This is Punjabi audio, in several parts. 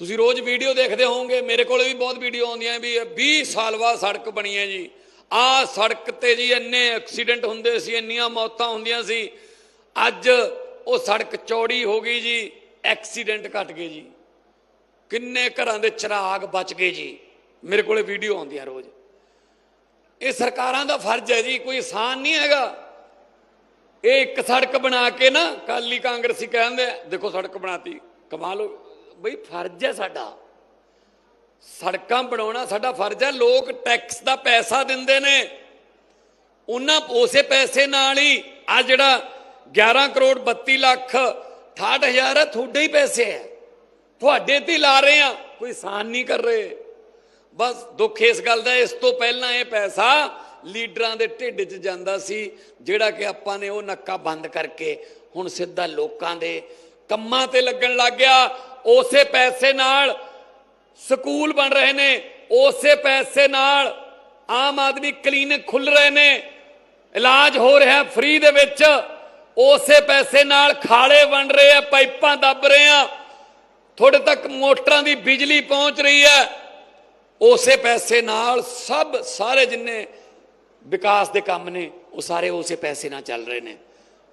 ਤੁਸੀਂ ਰੋਜ਼ ਵੀਡੀਓ ਦੇਖਦੇ ਹੋਵੋਗੇ, ਮੇਰੇ ਕੋਲ ਵੀ ਬਹੁਤ ਵੀਡੀਓ ਆਉਂਦੀਆਂ ਵੀ ਇਹ 20 ਸਾਲ ਬਾਅਦ ਸੜਕ ਬਣੀ ਹੈ ਜੀ। ਆਹ ਸੜਕ ਤੇ ਜੀ ਇੰਨੇ ਐਕਸੀਡੈਂਟ ਹੁੰਦੇ ਸੀ, ਇੰਨੀਆਂ ਮੌਤਾਂ ਹੁੰਦੀਆਂ ਸੀ। ਅੱਜ ਉਹ ਸੜਕ ਚੌੜੀ ਹੋ ਗਈ ਜੀ ਐਕਸੀਡੈਂਟ ਘਟ ਗਏ ਜੀ। ਕਿੰਨੇ ਘਰਾਂ ਦੇ ਚਿਰਾਗ ਬਚ ਗਏ ਜੀ, ਮੇਰੇ ਕੋਲੇ ਵੀਡੀਓ ਆਉਂਦੀਆਂ ਰੋਜ਼। ਇਹ ਸਰਕਾਰਾਂ ਦਾ ਫਰਜ਼ ਹੈ ਜੀ, ਕੋਈ ਆਸਾਨ ਨਹੀਂ ਹੈਗਾ। ਇਹ ਇੱਕ ਸੜਕ ਬਣਾ ਕੇ ਨਾ ਕਾਲੀ ਕਾਂਗਰਸੀ ਕਹਿੰਦੇ, ਦੇਖੋ ਸੜਕ ਬਣਾਤੀ, ਕਮਾਲ ਹੋ ਬਈ ਫਰਜ਼ ਹੈ ਸਾਡਾ। ਸੜਕਾਂ ਬਣਾਉਣਾ ਸਾਡਾ ਫਰਜ਼ ਹੈ। ਲੋਕ ਟੈਕਸ ਦਾ ਪੈਸਾ ਦਿੰਦੇ ਨੇ। ਉਹਨਾਂ ਉਸੇ ਪੈਸੇ ਨਾਲ ਹੀ ਆ ਜਿਹੜਾ 11 ਕਰੋੜ 32 ਲੱਖ 68000 ਹੈ ਤੁਹਾਡੇ ਹੀ ਪੈਸੇ ਹੈ ਤੁਹਾਡੇ ਤੇ ਲਾ ਰਹੇ ਆ। ਕੋਈ ਸਾਨ ਨਹੀਂ ਕਰ ਰਹੇ। ਬਸ ਦੁੱਖ ਇਸ ਗੱਲ ਦਾ, ਇਸ ਤੋਂ ਪਹਿਲਾਂ ਇਹ ਪੈਸਾ ਲੀਡਰਾਂ ਦੇ ਢਿੱਡ 'ਚ ਜਾਂਦਾ ਸੀ, ਜਿਹੜਾ ਕਿ ਆਪਾਂ ਨੇ ਉਹ ਨੱਕਾ ਬੰਦ ਕਰਕੇ ਹੁਣ ਸਿੱਧਾ ਲੋਕਾਂ ਦੇ ਕੰਮਾਂ ਤੇ ਲੱਗਣ ਲੱਗ ਗਿਆ। ਉਸੇ ਪੈਸੇ ਨਾਲ ਸਕੂਲ ਬਣ ਰਹੇ ਨੇ, ਉਸੇ ਪੈਸੇ ਨਾਲ ਆਮ ਆਦਮੀ ਕਲੀਨਿਕ ਖੁੱਲ ਰਹੇ ਨੇ, ਇਲਾਜ ਹੋ ਰਿਹਾ ਫ੍ਰੀ ਦੇ ਵਿੱਚ, ਉਸੇ ਪੈਸੇ ਨਾਲ ਖਾਲੇ ਬਣ ਰਹੇ ਆ, ਪਾਈਪਾਂ ਦੱਬ ਰਹੇ ਆ, ਤੁਹਾਡੇ ਤੱਕ ਮੋਟਰਾਂ ਦੀ ਬਿਜਲੀ ਪਹੁੰਚ ਰਹੀ ਹੈ, ਉਸੇ ਪੈਸੇ ਨਾਲ ਸਭ ਸਾਰੇ ਜਿੰਨੇ ਵਿਕਾਸ ਦੇ ਕੰਮ ਨੇ, ਉਹ ਸਾਰੇ ਉਸੇ ਪੈਸੇ ਨਾਲ ਚੱਲ ਰਹੇ ਨੇ।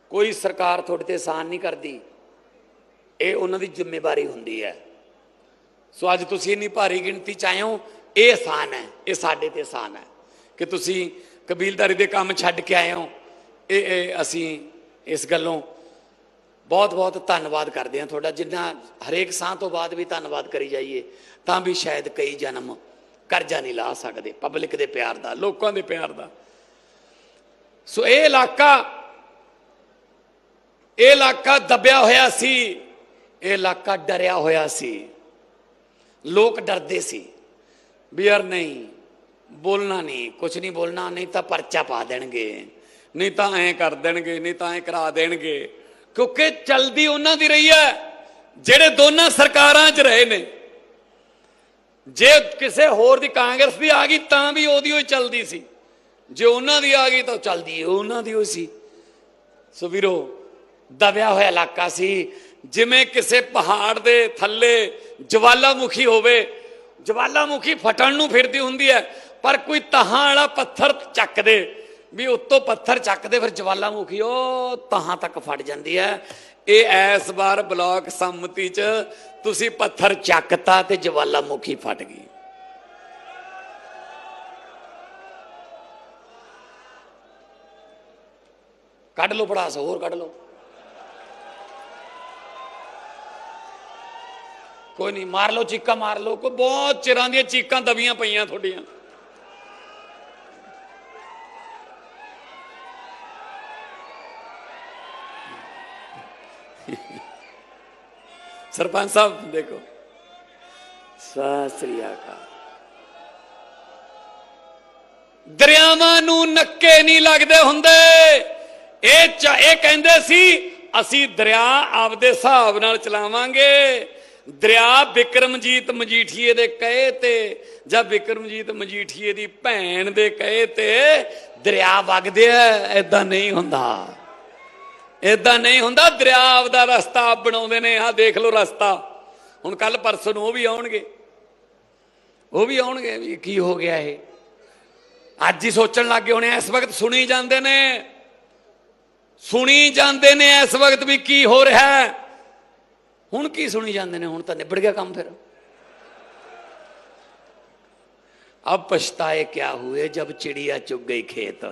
ਕੋਈ ਸਰਕਾਰ ਤੁਹਾਡੇ ਤੇ ਆਸਾਨ ਨਹੀਂ ਕਰਦੀ। ਇਹ ਉਹਨਾਂ ਦੀ ਜ਼ਿੰਮੇਵਾਰੀ ਹੁੰਦੀ ਹੈ। ਸੋ ਅੱਜ ਤੁਸੀਂ ਇੰਨੀ ਭਾਰੀ ਗਿਣਤੀ ਚ ਆਏ ਹੋ, ਇਹ ਆਸਾਨ ਹੈ, ਇਹ ਸਾਡੇ ਤੇ ਆਸਾਨ ਹੈ ਕਿ ਤੁਸੀਂ ਕਬੀਲਦਾਰੀ ਦੇ ਕੰਮ ਛੱਡ ਕੇ ਆਏ ਹੋ। ਇਹ ਅਸੀਂ ਇਸ ਗੱਲੋਂ ਬਹੁਤ ਬਹੁਤ ਧੰਨਵਾਦ ਕਰਦੇ ਹਾਂ ਤੁਹਾਡਾ, ਜਿੰਨਾ ਹਰੇਕ ਸਾਹ ਤੋਂ ਬਾਅਦ ਵੀ ਧੰਨਵਾਦ ਕਰੀ ਜਾਈਏ, ਤਾਂ ਵੀ ਸ਼ਾਇਦ ਕਈ ਜਨਮ ਕਰਜ਼ਾ ਨਹੀਂ ਲਾ ਸਕਦੇ, ਪਬਲਿਕ ਦੇ ਪਿਆਰ ਦਾ, ਲੋਕਾਂ ਦੇ ਪਿਆਰ ਦਾ। ਸੋ ਇਹ ਇਲਾਕਾ ਇਹ ਇਲਾਕਾ ਦੱਬਿਆ ਹੋਇਆ ਸੀ। ਇਹ ਇਲਾਕਾ ਡਰਿਆ ਹੋਇਆ ਸੀ। ਲੋਕ ਡਰਦੇ ਸੀ ਵੀ ਯਾਰ ਨਹੀਂ, ਬੋਲਣਾ ਨਹੀਂ ਕੁਝ ਨਹੀਂ ਬੋਲਣਾ, ਨਹੀਂ ਤਾਂ ਪਰਚਾ ਪਾ ਦੇਣਗੇ, ਨਹੀਂ ਤਾਂ ਐਂ ਕਰ ਦੇਣਗੇ, ਨਹੀਂ ਤਾਂ ਐਂ ਕਰਾ ਦੇਣਗੇ। ਕਿਉਂਕਿ ਚਲਦੀ ਉਹਨਾਂ ਦੀ ਰਹੀ ਹੈ, ਜਿਹੜੇ ਦੋਨਾਂ ਸਰਕਾਰਾਂ 'ਚ ਰਹੇ ਨੇ। ਜੇ ਕਿਸੇ ਹੋਰ ਦੀ ਕਾਂਗਰਸ ਦੀ ਆ ਗਈ, ਤਾਂ ਵੀ ਉਹਦੀ ਹੋਈ ਚਲਦੀ ਸੀ। ਜੇ ਉਹਨਾਂ ਦੀ ਆ ਗਈ, ਤਾਂ ਚਲਦੀ, ਉਹਨਾਂ ਦੀ ਹੋਈ ਸੀ। ਸੋ ਵੀਰੋ, ਦਬਿਆ ਹੋਇਆ ਇਲਾਕਾ ਸੀ ਜਿਵੇਂ ਕਿਸੇ ਪਹਾੜ ਦੇ ਥੱਲੇ ਜਵਾਲਾਮੁਖੀ ਹੋਵੇ, ਜਵਾਲਾਮੁਖੀ ਫਟਣ ਨੂੰ ਫਿਰਦੀ ਹੁੰਦੀ ਹੈ, ਪਰ ਕੋਈ ਤਹਾਂ ਵਾਲਾ ਪੱਥਰ ਚੱਕ ਦੇ, ਵੀ ਉੱਤੋਂ ਪੱਥਰ ਚੱਕਦੇ ਫਿਰ ਜਵਾਲਾਮੁਖੀ ਉਹ ਤਹਾਂ ਤੱਕ ਫਟ ਜਾਂਦੀ ਹੈ। ਇਹ ਐਸ ਵਾਰ ਬਲਾਕ ਸੰਮਤੀ ਚ ਤੁਸੀਂ ਪੱਥਰ ਚੱਕਤਾ ਤੇ ਜਵਾਲਾਮੁਖੀ ਫਟ ਗਈ। ਕੱਢ ਲਓ ਪੜਾਸ ਹੋਰ ਕੱਢ ਲਓ। ਕੋਈ ਨਹੀਂ, ਮਾਰ ਲਓ, ਚੀਕਾਂ ਮਾਰ ਲਓ, ਕੋਈ ਬਹੁਤ ਚਿਰਾਂ ਦੀਆਂ ਚੀਕਾਂ ਦਬੀਆਂ ਪਈਆਂ ਤੁਹਾਡੀਆਂ। ਸਰਪੰਚ ਸਾਹਿਬ, ਦੇਖੋ। ਸਤਿ ਸ੍ਰੀ ਅਕਾਲ। ਦਰਿਆਵਾਂ ਨੂੰ ਨੱਕੇ ਨਹੀਂ ਲੱਗਦੇ ਹੁੰਦੇ। ਇਹ ਇਹ ਕਹਿੰਦੇ ਸੀ, ਅਸੀਂ ਦਰਿਆ ਆਪਦੇ ਹਿਸਾਬ ਨਾਲ ਚਲਾਵਾਂਗੇ। ਦਰਿਆ ਵਿਕਰਮਜੀਤ ਮਜੀਠੀਏ ਦੇ ਕਹੇ ਤੇ, ਜਾਂ ਵਿਕਰਮਜੀਤ ਮਜੀਠੀਏ ਦੀ ਭੈਣ ਦੇ ਕਹੇ ਤੇ, ਦਰਿਆ ਵਗਦੇ ਆ ਐਦਾਂ ਨਹੀਂ ਹੁੰਦਾ। ਇਦਾਂ ਨਹੀਂ ਹੁੰਦਾ, ਦਰਿਆ ਆਪਦਾ ਰਸਤਾ ਆਪ ਬਣਾਉਂਦੇ ਨੇ, ਆਹ ਦੇਖ ਲਓ ਰਸਤਾ। ਹੁਣ ਕੱਲ ਪਰਸੋਂ ਨੂੰ ਉਹ ਵੀ ਆਉਣਗੇ। ਉਹ ਵੀ ਆਉਣਗੇ ਵੀ ਕੀ ਹੋ ਗਿਆ ਇਹ। ਅੱਜ ਹੀ ਸੋਚਣ ਲੱਗੇ ਹੋਣੇ, ਇਸ ਵਕਤ ਸੁਣੀ ਜਾਂਦੇ ਨੇ। ਸੁਣੀ ਜਾਂਦੇ ਨੇ ਇਸ ਵਕਤ ਵੀ ਕੀ ਹੋ ਰਿਹਾ। ਹੈ ਹੁਣ ਕੀ ਸੁਣੀ ਜਾਂਦੇ ਨੇ ਹੁਣ ਤਾਂ ਨਿਬੜ ਗਿਆ ਕੰਮ ਫਿਰ अब पछताए क्या हुए जब चिड़िया चुग गई खेत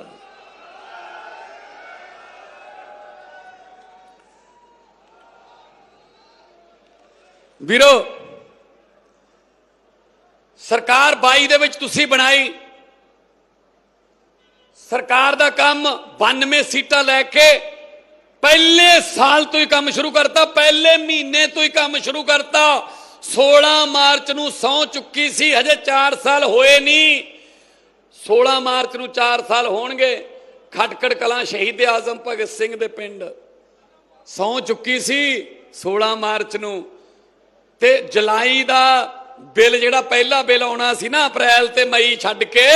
ਵੀਰੋ ਸਰਕਾਰ 22 ਦੇ ਵਿੱਚ ਤੁਸੀਂ ਬਣਾਈ ਸਰਕਾਰ ਦਾ ਕੰਮ 92 ਸੀਟਾਂ ਲੈ ਕੇ ਪਹਿਲੇ ਸਾਲ ਤੋਂ ਹੀ ਕੰਮ ਸ਼ੁਰੂ ਕਰਤਾ, ਪਹਿਲੇ ਮਹੀਨੇ ਤੋਂ ਹੀ ਕੰਮ ਸ਼ੁਰੂ ਕਰਤਾ। 16 ਮਾਰਚ ਨੂੰ ਸੌ ਚੁੱਕੀ ਸੀ, ਹਜੇ 4 ਸਾਲ ਹੋਏ ਨਹੀਂ। 16 ਮਾਰਚ ਨੂੰ 4 ਸਾਲ ਹੋਣਗੇ, ਖਟਕੜ ਕਲਾਂ ਸ਼ਹੀਦ ਆਜ਼ਮ ਭਗਤ ਸਿੰਘ ਦੇ ਪਿੰਡ। ਸੌ ਚੁੱਕੀ ਸੀ 16 ਮਾਰਚ ਨੂੰ। ਤੇ ਜੁਲਾਈ ਦਾ ਬਿੱਲ ਜਿਹੜਾ ਪਹਿਲਾ ਬਿੱਲ ਆਉਣਾ ਸੀ ਨਾ, ਅਪ੍ਰੈਲ ਤੇ ਮਈ ਛੱਡ ਕੇ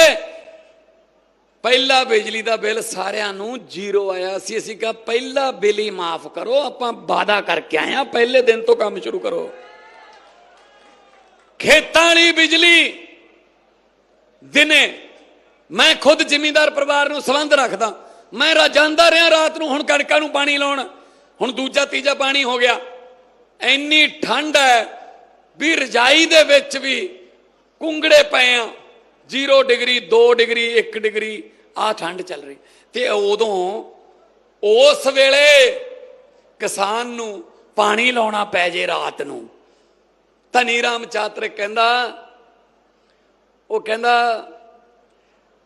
ਪਹਿਲਾ ਬਿਜਲੀ ਦਾ ਬਿੱਲ ਸਾਰਿਆਂ ਨੂੰ ਜ਼ੀਰੋ ਆਇਆ ਸੀ। ਅਸੀਂ ਕਿਹਾ, ਪਹਿਲਾ ਬਿੱਲ ਹੀ ਮਾਫ ਕਰੋ, ਆਪਾਂ ਵਾਦਾ ਕਰਕੇ ਆਏ ਆ ਪਹਿਲੇ ਦਿਨ ਤੋਂ ਕੰਮ ਸ਼ੁਰੂ ਕਰੋ। ਖੇਤਾਂ ਵਾਲੀ ਬਿਜਲੀ ਦਿਨੇ ਮੈਂ ਖੁਦ ਜ਼ਿਮੀਂਦਾਰ ਪਰਿਵਾਰ ਨੂੰ ਸੰਬੰਧ ਰੱਖਦਾ। ਮੈਂ ਰਾ ਜਾਂਦਾ ਰਿਹਾ ਰਾਤ ਨੂੰ, ਹੁਣ ਕਣਕਾਂ ਨੂੰ ਪਾਣੀ ਲਾਉਣ। ਹੁਣ ਦੂਜਾ, ਤੀਜਾ ਪਾਣੀ ਹੋ ਗਿਆ। ਇੰਨੀ ਠੰਡ ਹੈ ਵੀ ਰਜਾਈ ਦੇ ਵਿੱਚ ਵੀ ਕੁੰਗੜੇ ਪਏ ਆ। 0 ਡਿਗਰੀ 2 ਡਿਗਰੀ 1 ਡਿਗਰੀ ਆ ਠੰਡ ਚੱਲ ਰਹੀ। ਤੇ ਉਦੋਂ ਉਸ ਵੇਲੇ ਕਿਸਾਨ ਨੂੰ ਪਾਣੀ ਲਾਉਣਾ ਪੈ ਜੇ ਰਾਤ ਨੂੰ। ਧਨੀ ਰਾਮ ਚਾਤਰ ਕਹਿੰਦਾ, ਉਹ ਕਹਿੰਦਾ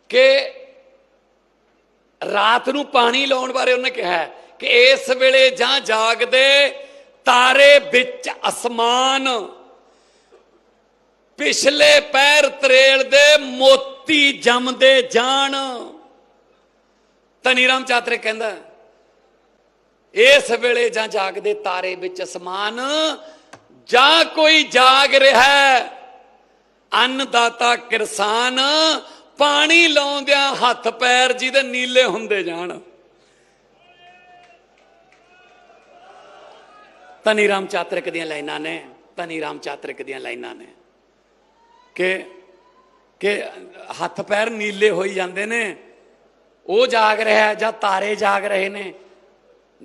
ਕਿ ਰਾਤ ਨੂੰ ਪਾਣੀ ਲਾਉਣ ਬਾਰੇ ਉਹਨੇ ਕਿਹਾ ਕਿ ਇਸ ਵੇਲੇ ਜਾਂ ਜਾਗਦੇ ਤਾਰੇ ਵਿੱਚ ਅਸਮਾਨ ਪਿਛਲੇ ਪੈਰ ਤਰੇਲ ਦੇ ਮੋਤੀ ਜੰਮਦੇ ਜਾਣ। ਧਨੀ ਰਾਮ ਚਾਤਰੇ ਕਹਿੰਦਾ ਇਸ ਵੇਲੇ ਜਾਂ ਜਾਗਦੇ ਤਾਰੇ ਵਿੱਚ ਅਸਮਾਨ, ਜਾਂ ਕੋਈ ਜਾਗ ਰਿਹਾ ਹੈ। ਅੰਨਦਾਤਾ ਕਿਰਸਾਨ, ਪਾਣੀ ਲਾਉਂਦਿਆਂ ਹੱਥ ਪੈਰ ਜਿਹਦੇ ਨੀਲੇ ਹੁੰਦੇ ਜਾਣ। ਧਨੀ ਰਾਮ ਚਾਤਰਿਕ ਦੀਆਂ ਲਾਈਨਾਂ ਨੇ ਧਨੀ ਰਾਮ ਚਾਤਰਿਕ ਦੀਆਂ ਲਾਈਨਾਂ ਨੇ। ਕਿ ਕਿ ਹੱਥ ਪੈਰ ਨੀਲੇ ਹੋਈ ਜਾਂਦੇ ਨੇ। ਉਹ ਜਾਗ ਰਿਹਾ ਜਾਂ ਤਾਰੇ ਜਾਗ ਰਹੇ ਨੇ।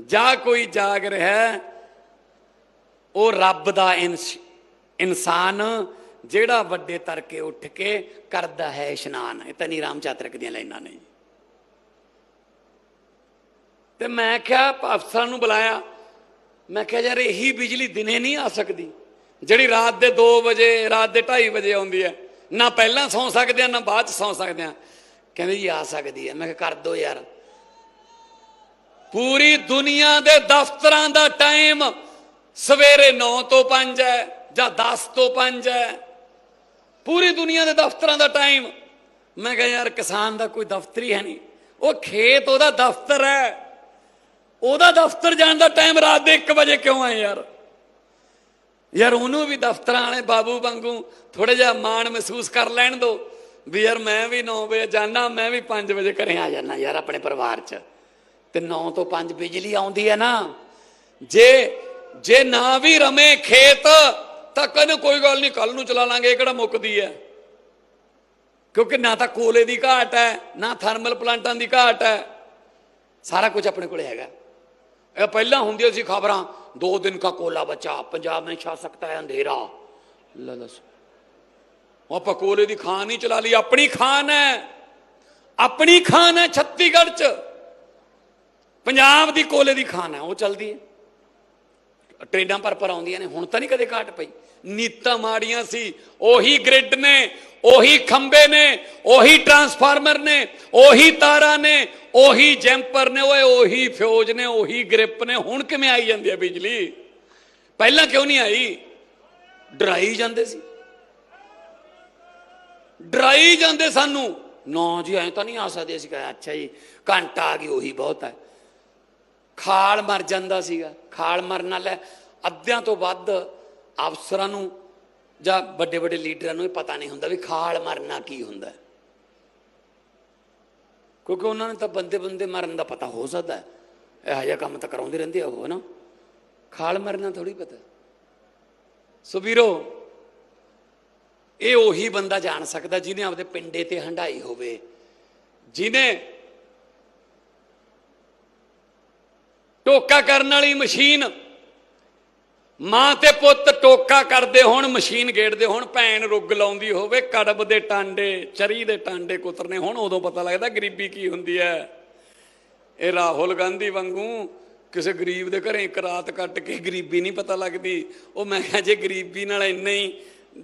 ਜਾਂ ਕੋਈ ਜਾਗ ਰਿਹਾ ਉਹ ਰੱਬ ਦਾ ਇਨਸ- ਇਨਸਾਨ ਜਿਹੜਾ ਵੱਡੇ ਤਰਕੇ ਉੱਠ ਕੇ ਕਰਦਾ ਹੈ ਇਸ਼ਨਾਨ। ਇਹ ਤਾਂ ਨਹੀਂ ਰਾਮ ਚਾਤਰਕ ਦੀਆਂ ਲਾਈਨਾਂ ਨੇ ਤੇ ਮੈਂ ਕਿਹਾ ਅਫਸਰਾਂ ਨੂੰ ਬੁਲਾਇਆ। ਮੈਂ ਕਿਹਾ ਯਾਰ ਇਹੀ ਬਿਜਲੀ ਦਿਨੇ ਨਹੀਂ ਆ ਸਕਦੀ। ਜਿਹੜੀ ਰਾਤ ਦੇ 2 ਵਜੇ, ਰਾਤ ਦੇ 2:30 ਵਜੇ ਆਉਂਦੀ ਹੈ, ਨਾ ਪਹਿਲਾਂ ਸੌਂ ਸਕਦੇ ਆ, ਨਾ ਬਾਅਦ ਚ ਸੌਂ ਸਕਦੇ ਆ। ਕਹਿੰਦੇ ਜੀ ਆ ਸਕਦੀ ਹੈ ਮੈਂ ਕਿਹਾ, ਕਰ ਦੋ ਯਾਰ। ਪੂਰੀ ਦੁਨੀਆ ਦੇ ਦਫ਼ਤਰਾਂ ਦਾ ਟਾਈਮ ਸਵੇਰੇ 9 ਤੋਂ 5 ਹੈ, ਜਾਂ 10 ਤੋਂ 5 ਹੈ। ਪੂਰੀ ਦੁਨੀਆ ਦੇ ਦਫ਼ਤਰਾਂ ਦਾ ਟਾਈਮ। ਮੈਂ ਕਿਹਾ, ਯਾਰ, ਕਿਸਾਨ ਦਾ ਕੋਈ ਦਫ਼ਤਰ ਹੀ ਹੈ ਨਹੀਂ। ਉਹ ਖੇਤ ਉਹਦਾ ਦਫ਼ਤਰ ਹੈ। ਉਹਦਾ ਦਫ਼ਤਰ ਜਾਣ ਦਾ ਟਾਈਮ ਰਾਤ ਦੇ 1 ਵਜੇ ਕਿਉਂ ਆਏ ਯਾਰ? ਯਾਰ ਉਹਨੂੰ ਵੀ ਦਫ਼ਤਰਾਂ ਵਾਲੇ ਬਾਬੂ ਵਾਂਗੂ ਥੋੜਾ ਜਿਹਾ ਮਾਣ ਮਹਿਸੂਸ ਕਰ ਲੈਣ ਦੋ। ਵੀ ਯਾਰ ਮੈਂ ਵੀ 9 ਵਜੇ ਜਾਣਾ ਮੈਂ ਵੀ 5 ਵਜੇ ਘਰੇ ਆ ਜਾਣਾ ਯਾਰ ਆਪਣੇ ਪਰਿਵਾਰ 'ਚ। ਤੇ 9 ਤੋਂ 5 ਬਿਜਲੀ ਆਉਂਦੀ ਹੈ ਨਾ। ਜੇ ਜੇ ਨਾ ਵੀ ਰਮੇ ਖੇਤ, ਤਾਂ ਕਹਿੰਦੇ ਕੋਈ ਗੱਲ ਨਹੀਂ ਕੱਲ ਨੂੰ ਚਲਾ ਲਾਂਗੇ, ਇਹ ਕਿਹੜਾ ਮੁੱਕਦੀ ਹੈ? ਕਿਉਂਕਿ ਨਾ ਤਾਂ ਕੋਲੇ ਦੀ ਘਾਟ ਹੈ, ਨਾ ਥਰਮਲ ਪਲਾਂਟਾਂ ਦੀ ਘਾਟ ਹੈ। ਸਾਰਾ ਕੁਝ ਆਪਣੇ ਕੋਲੇ ਹੈਗਾ। ਇਹ ਪਹਿਲਾਂ ਹੁੰਦੀਆਂ ਸੀ ਖਬਰਾਂ ਦੋ ਦਿਨ ਕਾ ਕੋਲਾ ਬਚਾ, ਪੰਜਾਬ में ਛਾ ਸਕਤਾ ਹੈ ਅੰਧੇਰਾ। ਲੈ ਦੱਸ। ਉਹ ਆਪਾਂ ਕੋਲੇ ਦੀ ਖਾਨ ਨਹੀਂ ਚਲਾ ਲਈ, ਆਪਣੀ ਖਾਨ ਹੈ। ਆਪਣੀ ਖਾਨ ਹੈ ਛੱਤੀਗੜ੍ਹ ਚ। ਪੰਜਾਬ ਦੀ ਕੋਲੇ ਦੀ ਖਾਨ ਹੈ, ਉਹ ਚੱਲਦੀ ਹੈ। ਟ੍ਰੇਡਾਂ ਪਰ ਪਰ ਆਉਂਦੀਆਂ ਨੇ, ਹੁਣ ਤਾਂ ਨਹੀਂ ਕਦੇ ਘਾਟ ਪਈ। ਨੀਤਾਂ ਮਾੜੀਆਂ ਸੀ, ਉਹੀ ਗ੍ਰਿਡ ਨੇ ਉਹੀ ਖੰਬੇ ਨੇ, ਉਹੀ ਟਰਾਂਸਫਾਰਮਰ ਨੇ, ਉਹੀ ਤਾਰਾਂ ਨੇ, ਉਹੀ ਜੈਂਪਰ ਨੇ, ਓਏ ਉਹੀ ਫਿਊਜ਼ ਨੇ, ਉਹੀ ਗ੍ਰਿਪ ਨੇ। ਹੁਣ ਕਿਵੇਂ ਆਈ ਜਾਂਦੀ ਹੈ ਬਿਜਲੀ? ਪਹਿਲਾਂ ਕਿਉਂ ਨਹੀਂ ਆਈ? ਡਰਾਈ ਜਾਂਦੇ ਸੀ। ਡਰਾਈ ਜਾਂਦੇ ਸਾਨੂੰ। ਨਾ ਜੀ, ਐਂ ਤਾਂ ਨਹੀਂ ਆ ਸਕਦੇ ਅਸੀਂ ਕਹਿੰਦੇ ਅੱਛਾ ਜੀ, ਘੰਟਾ ਆ ਗਈ, ਉਹੀ ਬਹੁਤ ਹੈ। ਖਾਲ ਮਰ ਜਾਂਦਾ ਸੀਗਾ। ਖਾਲ ਮਰਨ ਨਾਲ ਅੱਧਿਆਂ ਤੋਂ ਵੱਧ ਅਫਸਰਾਂ ਨੂੰ ਜਾਂ ਵੱਡੇ ਵੱਡੇ ਲੀਡਰਾਂ ਨੂੰ ਇਹ ਪਤਾ ਨਹੀਂ ਹੁੰਦਾ ਵੀ ਖਾਲ ਮਰਨਾ ਕੀ ਹੁੰਦਾ ਕਿਉਂਕਿ ਉਹਨਾਂ ਨੂੰ ਤਾਂ ਬੰਦੇ ਬੰਦੇ ਮਰਨ ਦਾ ਪਤਾ ਹੋ ਸਕਦਾ ਹੈ। ਇਹੋ ਜਿਹਾ ਕੰਮ ਤਾਂ ਕਰਾਉਂਦੇ ਰਹਿੰਦੇ ਆ ਉਹ ਨਾ? ਖਾਲ ਮਰਨਾ ਥੋੜੀ ਪਤਾ। ਸੋ ਵੀਰੋ, ਇਹ ਉਹੀ ਬੰਦਾ ਜਾਣ ਸਕਦਾ ਜਿਹਨੇ ਆਪਦੇ ਪਿੰਡੇ ਤੇ ਹੰਡਾਈ ਹੋਵੇ, ਜਿਹਨੇ ਟੋਕਾ ਕਰਨ ਵਾਲੀ ਮਸ਼ੀਨ ਮਾਂ ਤੇ ਪੁੱਤ ਟੋਕਾ ਕਰਦੇ ਹੋਣ, ਮਸ਼ੀਨ ਗੇੜਦੇ ਹੋਣ, ਭੈਣ ਰੁੱਗ ਲਾਉਂਦੀ ਹੋਵੇ, ਕੜਬ ਦੇ ਟਾਂਡੇ, ਚਰੀ ਦੇ ਟਾਂਡੇ ਕੁਤਰਨੇ ਹੁਣ, ਉਦੋਂ ਪਤਾ ਲੱਗਦਾ ਗਰੀਬੀ ਕੀ ਹੁੰਦੀ ਹੈ। ਇਹ ਰਾਹੁਲ ਗਾਂਧੀ ਵਾਂਗੂ ਕਿਸੇ ਗਰੀਬ ਦੇ ਘਰੇ ਇੱਕ ਰਾਤ ਕੱਟ ਕੇ ਗਰੀਬੀ ਨਹੀਂ ਪਤਾ ਲੱਗਦੀ। ਉਹ ਮੈਂ ਕਿਹਾ, ਜੇ ਗਰੀਬੀ ਨਾਲ ਇੰਨਾ ਹੀ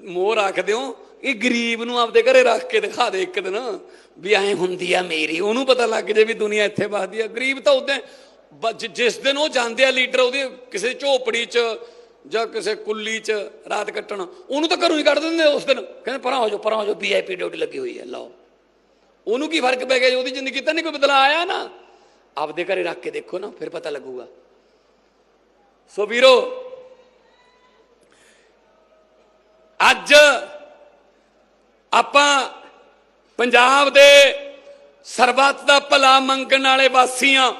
ਮੋਹ ਰੱਖਦੇ ਹੋ, ਇਹ ਗਰੀਬ ਨੂੰ ਆਪਦੇ ਘਰੇ ਰੱਖ ਕੇ ਦਿਖਾ ਦੇ ਇੱਕ ਦਿਨ ਵੀ ਐਂ ਹੁੰਦੀ ਆ ਮੇਰੀ। ਉਹਨੂੰ ਪਤਾ ਲੱਗ ਜੇ ਵੀ ਦੁਨੀਆ ਇੱਥੇ ਵੱਸਦੀ ਆ। ਗਰੀਬ ਤਾਂ ਉਦੋਂ ਜਿਸ ਦਿਨ ਉਹ ਜਾਂਦੇ ਆ ਲੀਡਰ, ਉਹਦੀ ਕਿਸੇ ਝੋਪੜੀ 'ਚ ਜਾਂ ਕਿਸੇ ਕੁੱਲੀ 'ਚ ਰਾਤ ਕੱਟਣ, ਉਹਨੂੰ ਤਾਂ ਘਰੋਂ ਹੀ ਕੱਢ ਦਿੰਦੇ ਉਸ ਦਿਨ। ਕਹਿੰਦੇ, ਪਰਾਂ ਹੋ ਜਾਓ, ਪਰਾਂ ਹੋ ਜਾਓ ਵੀਆਈਪੀ ਡਿਊਟੀ ਲੱਗੀ ਹੋਈ ਹੈ, ਲਓ। ਉਹਨੂੰ ਕੀ ਫ਼ਰਕ ਪੈ ਗਿਆ? ਉਹਦੀ ਜ਼ਿੰਦਗੀ ਤਾਂ ਨਹੀਂ ਕੋਈ ਬਦਲਾ ਆਇਆ ਨਾ। ਆਪਦੇ ਘਰੇ ਰੱਖ ਕੇ ਦੇਖੋ ਨਾ, ਫਿਰ ਪਤਾ ਲੱਗੂਗਾ। ਸੋ ਵੀਰੋ, ਅੱਜ ਆਪਾਂ ਪੰਜਾਬ ਦੇ ਸਰਬੱਤ ਦਾ ਭਲਾ ਮੰਗਣ ਵਾਲੇ ਵਾਸੀਆਂ,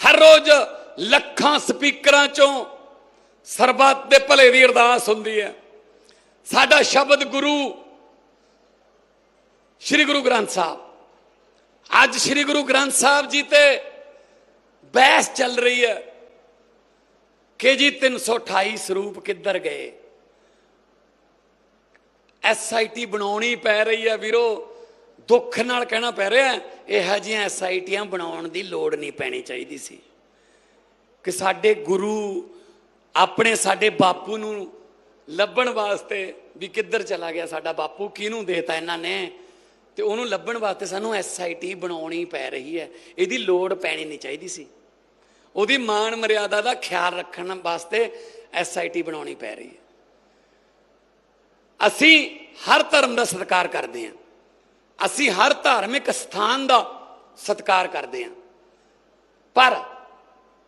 ਹਰ ਰੋਜ਼ ਲੱਖਾਂ ਸਪੀਕਰਾਂ ਚੋਂ ਸਰਬੱਤ ਦੇ ਭਲੇ ਦੀ ਅਰਦਾਸ ਹੁੰਦੀ ਹੈ। ਸਾਡਾ ਸ਼ਬਦ ਗੁਰੂ, ਸ੍ਰੀ ਗੁਰੂ ਗ੍ਰੰਥ ਸਾਹਿਬ। ਅੱਜ ਸ੍ਰੀ ਗੁਰੂ ਗ੍ਰੰਥ ਸਾਹਿਬ ਜੀ ਤੇ ਬਹਿਸ ਚੱਲ ਰਹੀ ਹੈ ਕਿ ਜੀ 328 ਸਰੂਪ ਕਿੱਧਰ ਗਏ। ਐਸਆਈਟੀ ਬਣਾਉਣੀ ਪੈ ਰਹੀ ਹੈ ਵੀਰੋ। ਦੁੱਖ ਨਾਲ ਕਹਿਣਾ ਪੈ ਰਿਹਾ ਇਹੋ ਜਿਹੀਆਂ ਐਸਆਈਟੀਆਂ ਬਣਾਉਣ ਦੀ ਲੋੜ ਨਹੀਂ ਪੈਣੀ ਚਾਹੀਦੀ ਸੀ। ਕਿ ਸਾਡੇ ਗੁਰੂ ਆਪਣੇ ਸਾਡੇ ਬਾਪੂ ਨੂੰ ਲੱਭਣ ਵਾਸਤੇ ਵੀ ਕਿੱਧਰ ਚਲਾ ਗਿਆ ਸਾਡਾ ਬਾਪੂ, ਕਿਹਨੂੰ ਦੇਤਾ ਇਹਨਾਂ ਨੇ? ਤੇ ਉਹਨੂੰ ਲੱਭਣ ਵਾਸਤੇ ਸਾਨੂੰ ਐਸਆਈਟੀ ਬਣਾਉਣੀ ਪੈ ਰਹੀ ਹੈ। ਇਹਦੀ ਲੋੜ ਪੈਣੀ ਨਹੀਂ ਚਾਹੀਦੀ ਸੀ। ਉਹਦੀ ਮਾਣ ਮਰਿਆਦਾ ਦਾ ਖਿਆਲ ਰੱਖਣ ਵਾਸਤੇ ਐਸਆਈਟੀ ਬਣਾਉਣੀ ਪੈ ਰਹੀ ਹੈ। ਅਸੀਂ ਹਰ ਧਰਮ ਦਾ ਸਤਿਕਾਰ ਕਰਦੇ ਹਾਂ। ਅਸੀਂ ਹਰ ਧਾਰਮਿਕ ਸਥਾਨ ਦਾ ਸਤਿਕਾਰ ਕਰਦੇ ਹਾਂ। ਪਰ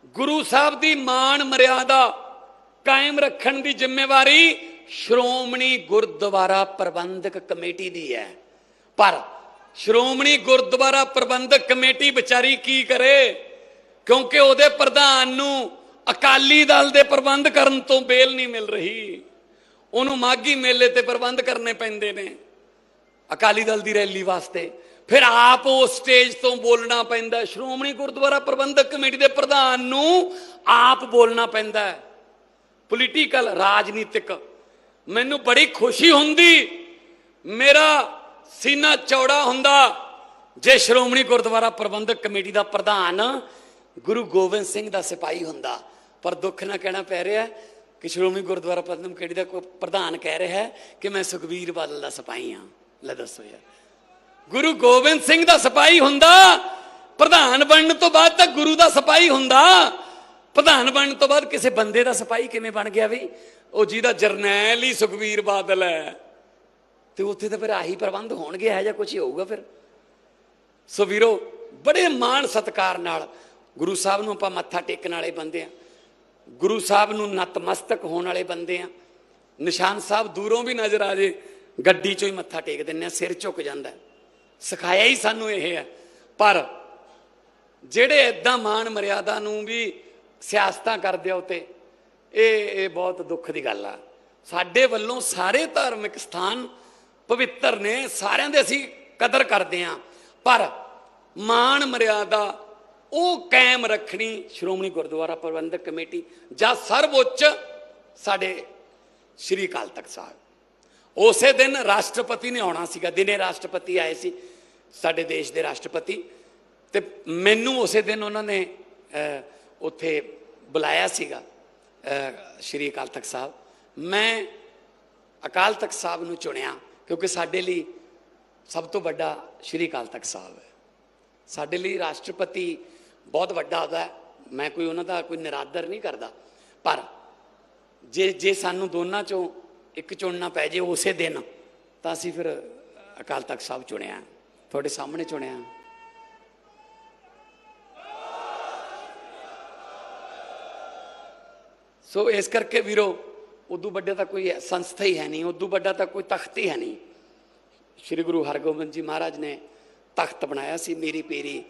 ਗੁਰੂ ਸਾਹਿਬ ਦੀ ਮਾਣ ਮਰਿਆਦਾ ਕਾਇਮ ਰੱਖਣ ਦੀ ਜ਼ਿੰਮੇਵਾਰੀ ਸ਼੍ਰੋਮਣੀ ਗੁਰਦੁਆਰਾ ਪ੍ਰਬੰਧਕ ਕਮੇਟੀ ਦੀ ਹੈ। ਪਰ ਸ਼੍ਰੋਮਣੀ ਗੁਰਦੁਆਰਾ ਪ੍ਰਬੰਧਕ ਕਮੇਟੀ ਵਿਚਾਰੀ ਕੀ ਕਰੇ? ਕਿਉਂਕਿ ਉਹਦੇ ਪ੍ਰਧਾਨ ਨੂੰ ਅਕਾਲੀ ਦਲ ਦੇ ਪ੍ਰਬੰਧ ਕਰਨ ਤੋਂ ਬੇਲ ਨਹੀਂ ਮਿਲ ਰਹੀ। ਉਹਨੂੰ ਮਾਗੀ ਮੇਲੇ ਤੇ ਪ੍ਰਬੰਧ ਕਰਨੇ ਪੈਂਦੇ ਨੇ ਅਕਾਲੀ ਦਲ ਦੀ ਰੈਲੀ ਵਾਸਤੇ। ਫਿਰ ਆਪ ਉਸ ਸਟੇਜ ਤੋਂ ਬੋਲਣਾ ਪੈਂਦਾ ਸ਼੍ਰੋਮਣੀ ਗੁਰਦੁਆਰਾ ਪ੍ਰਬੰਧਕ ਕਮੇਟੀ ਦੇ ਪ੍ਰਧਾਨ ਨੂੰ ਆਪ ਬੋਲਣਾ ਪੈਂਦਾ ਪੋਲੀਟੀਕਲ ਰਾਜਨੀਤਿਕ। ਮੈਨੂੰ ਬੜੀ ਖੁਸ਼ੀ ਹੁੰਦੀ, ਮੇਰਾ ਸੀਨਾ ਚੌੜਾ ਹੁੰਦਾ, ਜੇ ਸ਼੍ਰੋਮਣੀ ਗੁਰਦੁਆਰਾ ਪ੍ਰਬੰਧਕ ਕਮੇਟੀ ਦਾ ਪ੍ਰਧਾਨ ਗੁਰੂ ਗੋਬਿੰਦ ਸਿੰਘ ਦਾ ਸਿਪਾਹੀ ਹੁੰਦਾ। ਪਰ ਦੁੱਖ ਨਾਲ ਕਹਿਣਾ ਪੈ ਰਿਹਾ ਕਿ ਸ਼੍ਰੋਮਣੀ ਗੁਰਦੁਆਰਾ ਪ੍ਰਬੰਧਕ ਕਮੇਟੀ ਦਾ ਕੋਈ ਪ੍ਰਧਾਨ ਕਹਿ ਰਿਹਾ ਹੈ ਕਿ ਮੈਂ ਸੁਖਬੀਰ ਬਾਦਲ ਦਾ ਸਿਪਾਹੀ ਹਾਂ। ਲੈ ਦੱਸੋ ਯਾਰ। ਗੁਰੂ ਗੋਬਿੰਦ ਸਿੰਘ ਦਾ ਸਿਪਾਹੀ ਹੁੰਦਾ, ਪ੍ਰਧਾਨ ਬਣਨ ਤੋਂ ਬਾਅਦ ਤਾਂ ਗੁਰੂ ਦਾ ਸਿਪਾਹੀ ਹੁੰਦਾ। ਪ੍ਰਧਾਨ ਬਣਨ ਤੋਂ ਬਾਅਦ ਕਿਸੇ ਬੰਦੇ ਦਾ ਸਿਪਾਹੀ ਕਿਵੇਂ ਬਣ ਗਿਆ ਵੀ? ਉਹ ਜਿਹਦਾ ਜਰਨੈਲ ਹੀ ਸੁਖਬੀਰ ਬਾਦਲ ਹੈ। ਤੇ ਉੱਥੇ ਤਾਂ ਫਿਰ ਆਹੀ ਪ੍ਰਬੰਧ ਹੋਣਗੇ ਹੈ ਜਾਂ ਕੁਝ ਹੀ ਹੋਊਗਾ ਫਿਰ। ਸੋ ਵੀਰੋ, ਬੜੇ ਮਾਣ ਸਤਕਾਰ ਨਾਲ ਗੁਰੂ ਸਾਹਿਬ ਨੂੰ ਆਪਾਂ ਮੱਥਾ ਟੇਕਣ ਵਾਲੇ ਬੰਦੇ ਆ ਗੁਰੂ ਸਾਹਿਬ ਨੂੰ ਨਤਮਸਤਕ ਹੋਣ ਵਾਲੇ ਬੰਦੇ ਆ ਨਿਸ਼ਾਨ ਸਾਹਿਬ ਦੂਰੋਂ ਵੀ ਨਜ਼ਰ ਆ ਜੇ, ਗੱਡੀ ਚੋਂ ਹੀ ਮੱਥਾ ਟੇਕ ਦਿੰਨੇ ਆ ਸਿਰ ਝੁਕ ਜਾਂਦਾ ਸਿਖਾਇਆ ਹੀ ਸਾਨੂੰ ਇਹ ਹੈ। ਪਰ ਜਿਹੜੇ ਇਦਾਂ ਮਾਣ ਮਰਿਆਦਾ ਨੂੰ ਵੀ ਸਿਆਸਤਾਂ ਕਰਦੇ ਆ ਉਤੇ। ਇਹ ਇਹ ਬਹੁਤ ਦੁੱਖ ਦੀ ਗੱਲ ਆ। ਸਾਡੇ ਵੱਲੋਂ ਸਾਰੇ ਧਾਰਮਿਕ ਸਥਾਨ ਪਵਿੱਤਰ ਨੇ, ਸਾਰਿਆਂ ਦੇ ਅਸੀਂ ਕਦਰ ਕਰਦੇ ਆ। ਪਰ ਮਾਣ ਮਰਿਆਦਾ ਉਹ ਕਾਇਮ ਰੱਖਣੀ ਸ਼੍ਰੋਮਣੀ ਗੁਰਦੁਆਰਾ ਪ੍ਰਬੰਧਕ ਕਮੇਟੀ ਜਾਂ ਸਰਵਉੱਚ ਸਾਡੇ ਸ਼੍ਰੀ ਅਕਾਲ ਤਖਤ ਸਾਹਿਬ। ਉਸੇ ਦਿਨ ਰਾਸ਼ਟਰਪਤੀ ਨੇ ਆਉਣਾ ਸੀਗਾ, ਦਿਨੇ ਰਾਸ਼ਟਰਪਤੀ ਆਏ ਸੀ ਸਾਡੇ ਦੇਸ਼ ਦੇ ਰਾਸ਼ਟਰਪਤੀ। ਤੇ ਮੈਨੂੰ ਉਸੇ ਦਿਨ ਉਹਨਾਂ ਨੇ ਉੱਥੇ ਬੁਲਾਇਆ ਸੀਗਾ ਸ਼੍ਰੀ ਅਕਾਲ ਤਖਤ ਸਾਹਿਬ। ਮੈਂ ਅਕਾਲ ਤਖਤ ਸਾਹਿਬ ਨੂੰ ਚੁਣਿਆ ਕਿਉਂਕਿ ਸਾਡੇ ਲਈ ਸਭ ਤੋਂ ਵੱਡਾ ਸ਼੍ਰੀ ਅਕਾਲ ਤਖਤ ਸਾਹਿਬ ਹੈ। ਸਾਡੇ ਲਈ ਰਾਸ਼ਟਰਪਤੀ ਬਹੁਤ ਵੱਡਾ ਹੁੰਦਾ ਹੈ। ਮੈਂ ਕੋਈ ਉਹਨਾਂ ਦਾ ਕੋਈ ਨਿਰਾਦਰ ਨਹੀਂ ਕਰਦਾ। ਪਰ ਜੇ ਜੇ ਸਾਨੂੰ ਦੋਨਾਂ ਚੋਂ ਇੱਕ ਚੁਣਨਾ ਪੈ ਜੇ ਉਸੇ ਦਿਨ, ਤਾਂ ਅਸੀਂ ਫਿਰ ਅਕਾਲ ਤਖਤ ਸਾਹਿਬ ਚੁਣਿਆ। ਤੁਹਾਡੇ ਸਾਹਮਣੇ ਚੁਣਿਆ। ਸੋ ਇਸ ਕਰਕੇ ਵੀਰੋ, ਉਦੋਂ ਵੱਡਾ ਤਾਂ ਕੋਈ ਸੰਸਥਾ ਹੀ ਹੈ ਨਹੀਂ, ਉਦੋਂ ਵੱਡਾ ਤਾਂ ਕੋਈ ਤਖਤ ਹੀ ਹੈ ਨਹੀਂ। ਸ੍ਰੀ ਗੁਰੂ ਹਰਗੋਬਿੰਦ ਜੀ ਮਹਾਰਾਜ ਨੇ ਤਖਤ ਬਣਾਇਆ ਸੀ ਮੇਰੀ ਪੀਰੀ।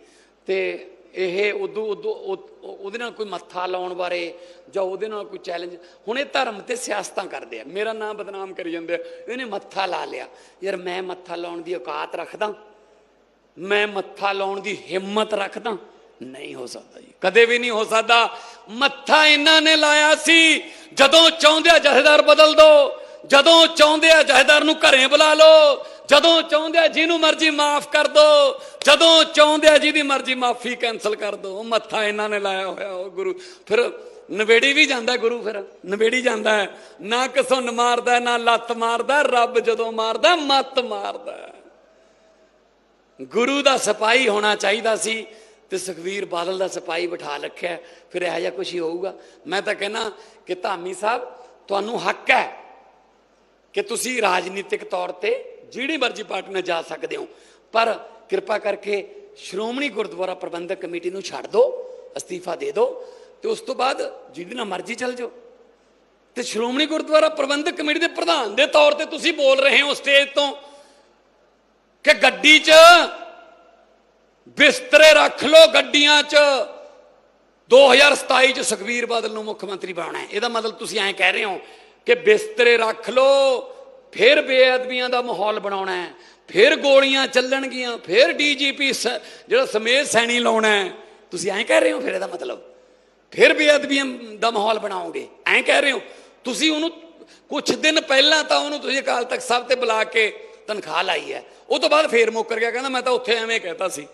ਤੇ ਇਹ ਉਦੋਂ ਉਦੋਂ ਉਹਦੇ ਨਾਲ ਕੋਈ ਮੱਥਾ ਲਾਉਣ ਬਾਰੇ ਜਾਂ ਉਹਦੇ ਨਾਲ ਕੋਈ ਚੈਲੰਜ ਹੁਣ ਇਹ ਧਰਮ ਤੇ ਸਿਆਸਤਾਂ ਕਰਦੇ ਆ। ਮੇਰਾ ਨਾਮ ਬਦਨਾਮ ਕਰੀ ਜਾਂਦੇ ਆ। ਇਹਨੇ ਮੱਥਾ ਲਾ ਲਿਆ। ਯਾਰ ਮੈਂ ਮੱਥਾ ਲਾਉਣ ਦੀ ਔਕਾਤ ਰੱਖਦਾ। ਮੈਂ ਮੱਥਾ ਲਾਉਣ ਦੀ ਹਿੰਮਤ ਰੱਖਦਾ। ਨਹੀਂ ਹੋ ਸਕਦਾ ਜੀ। ਕਦੇ ਵੀ ਨਹੀਂ ਹੋ ਸਕਦਾ ਮੱਥਾ ਇਹਨਾਂ ਨੇ ਲਾਇਆ ਸੀ। ਜਦੋਂ ਚਾਹੁੰਦੇ ਆ ਜਥੇਦਾਰ ਬਦਲ ਦੋ, ਜਦੋਂ ਚਾਹੁੰਦੇ ਆ ਜਥੇਦਾਰ ਨੂੰ ਘਰੇ ਬੁਲਾ ਲਓ, ਜਦੋਂ ਚਾਹੁੰਦੇ ਆ ਜਿਹਨੂੰ ਮਰਜ਼ੀ ਮਾਫ ਕਰ ਦੋ, ਜਦੋਂ ਚਾਹੁੰਦੇ ਆ ਜਿਹਦੀ ਮਰਜ਼ੀ ਮਾਫੀ ਕੈਨਸਲ ਕਰ ਦੋ ਮੱਥਾ ਇਹਨਾਂ ਨੇ ਲਾਇਆ ਹੋਇਆ, ਉਹ ਗੁਰੂ। ਫਿਰ ਨਵੇੜੀ ਵੀ ਜਾਂਦਾ ਗੁਰੂ ਫਿਰ, ਨਵੇੜੀ ਜਾਂਦਾ ਨਾ ਕਿਸੋਂ ਮਾਰਦਾ ਨਾ ਲੱਤ ਮਾਰਦਾ, ਰੱਬ ਜਦੋਂ ਮਾਰਦਾ, ਮੱਤ ਮਾਰਦਾ। ਗੁਰੂ ਦਾ ਸਿਪਾਹੀ ਹੋਣਾ ਚਾਹੀਦਾ ਸੀ। ਤੇ ਸੁਖਵੀਰ ਬਾਦਲ ਦਾ ਸਿਪਾਹੀ ਬਿਠਾ ਰੱਖਿਆ ਫਿਰ ਇਹੋ ਜਿਹਾ ਕੁਝ ਹੀ ਹੋਊਗਾ। ਮੈਂ ਤਾਂ ਕਹਿੰਨਾ ਕਿ ਧਾਮੀ ਸਾਹਿਬ, ਤੁਹਾਨੂੰ ਹੱਕ ਹੈ ਕਿ ਤੁਸੀਂ ਰਾਜਨੀਤਿਕ ਤੌਰ ਤੇ ਜਿਹੜੀ ਮਰਜ਼ੀ ਪਾਰਟੀ ਨਾਲ ਜਾ ਸਕਦੇ ਹੋ। ਪਰ ਕਿਰਪਾ ਕਰਕੇ ਸ਼੍ਰੋਮਣੀ ਗੁਰਦੁਆਰਾ ਪ੍ਰਬੰਧਕ ਕਮੇਟੀ ਨੂੰ ਛੱਡ ਦਿਓ, ਅਸਤੀਫਾ ਦੇ ਦਿਓ ਤੇ ਉਸ ਤੋਂ ਬਾਅਦ ਜਿਹਦੇ ਨਾਲ ਮਰਜ਼ੀ ਚੱਲ ਜਾਓ। ਤੇ ਸ਼੍ਰੋਮਣੀ ਗੁਰਦੁਆਰਾ ਪ੍ਰਬੰਧਕ ਕਮੇਟੀ ਦੇ ਪ੍ਰਧਾਨ ਦੇ ਤੌਰ ਤੇ ਤੁਸੀਂ ਬੋਲ ਰਹੇ ਹੋ ਸਟੇਜ ਤੋਂ ਕਿ ਗੱਡੀ 'ਚ ਬਿਸਤਰੇ ਰੱਖ ਲਓ ਗੱਡੀਆਂ 'ਚ। 2027 'ਚ ਸੁਖਵੀਰ ਬਾਦਲ ਨੂੰ ਮੁੱਖ ਮੰਤਰੀ ਬਣਾਉਣਾ ਹੈ। ਇਹਦਾ ਮਤਲਬ ਤੁਸੀਂ ਐਂ ਕਹਿ ਰਹੇ ਹੋ ਕਿ ਬਿਸਤਰੇ ਰੱਖ ਲਓ, ਫਿਰ ਬੇਅਦਬੀਆਂ ਦਾ ਮਾਹੌਲ ਬਣਾਉਣਾ ਹੈ, ਫਿਰ ਗੋਲੀਆਂ ਚੱਲਣਗੀਆਂ, ਫਿਰ ਡੀਜੀਪੀ ਜਿਹੜਾ ਸਮੇਤ ਸੈਣੀ ਲਾਉਣਾ ਹੈ। ਤੁਸੀਂ ਐਂ ਕਹਿ ਰਹੇ ਹੋ ਫਿਰ ਇਹਦਾ ਮਤਲਬ? ਫਿਰ ਬੇਅਦਬੀਆਂ ਦਾ ਮਾਹੌਲ ਬਣਾਓਗੇ। ਐਂ ਕਹਿ ਰਹੇ ਹੋ? ਤੁਸੀਂ ਉਹਨੂੰ ਕੁਝ ਦਿਨ ਪਹਿਲਾਂ ਤਾਂ ਉਹਨੂੰ ਤੁਸੀਂ ਅਕਾਲ ਤਖਤ ਸਾਹਿਬ ਤੇ ਬੁਲਾ ਕੇ ਤਨਖਾਹ ਲਾਈ ਹੈ। ਉਹ ਤੋਂ ਬਾਅਦ ਫੇਰ ਮੁੱਕਰ ਗਿਆ। ਕਹਿੰਦਾ ਮੈਂ ਤਾਂ ਉੱਥੇ ਐਵੇਂ ਕਹਿਤਾ ਸੀ।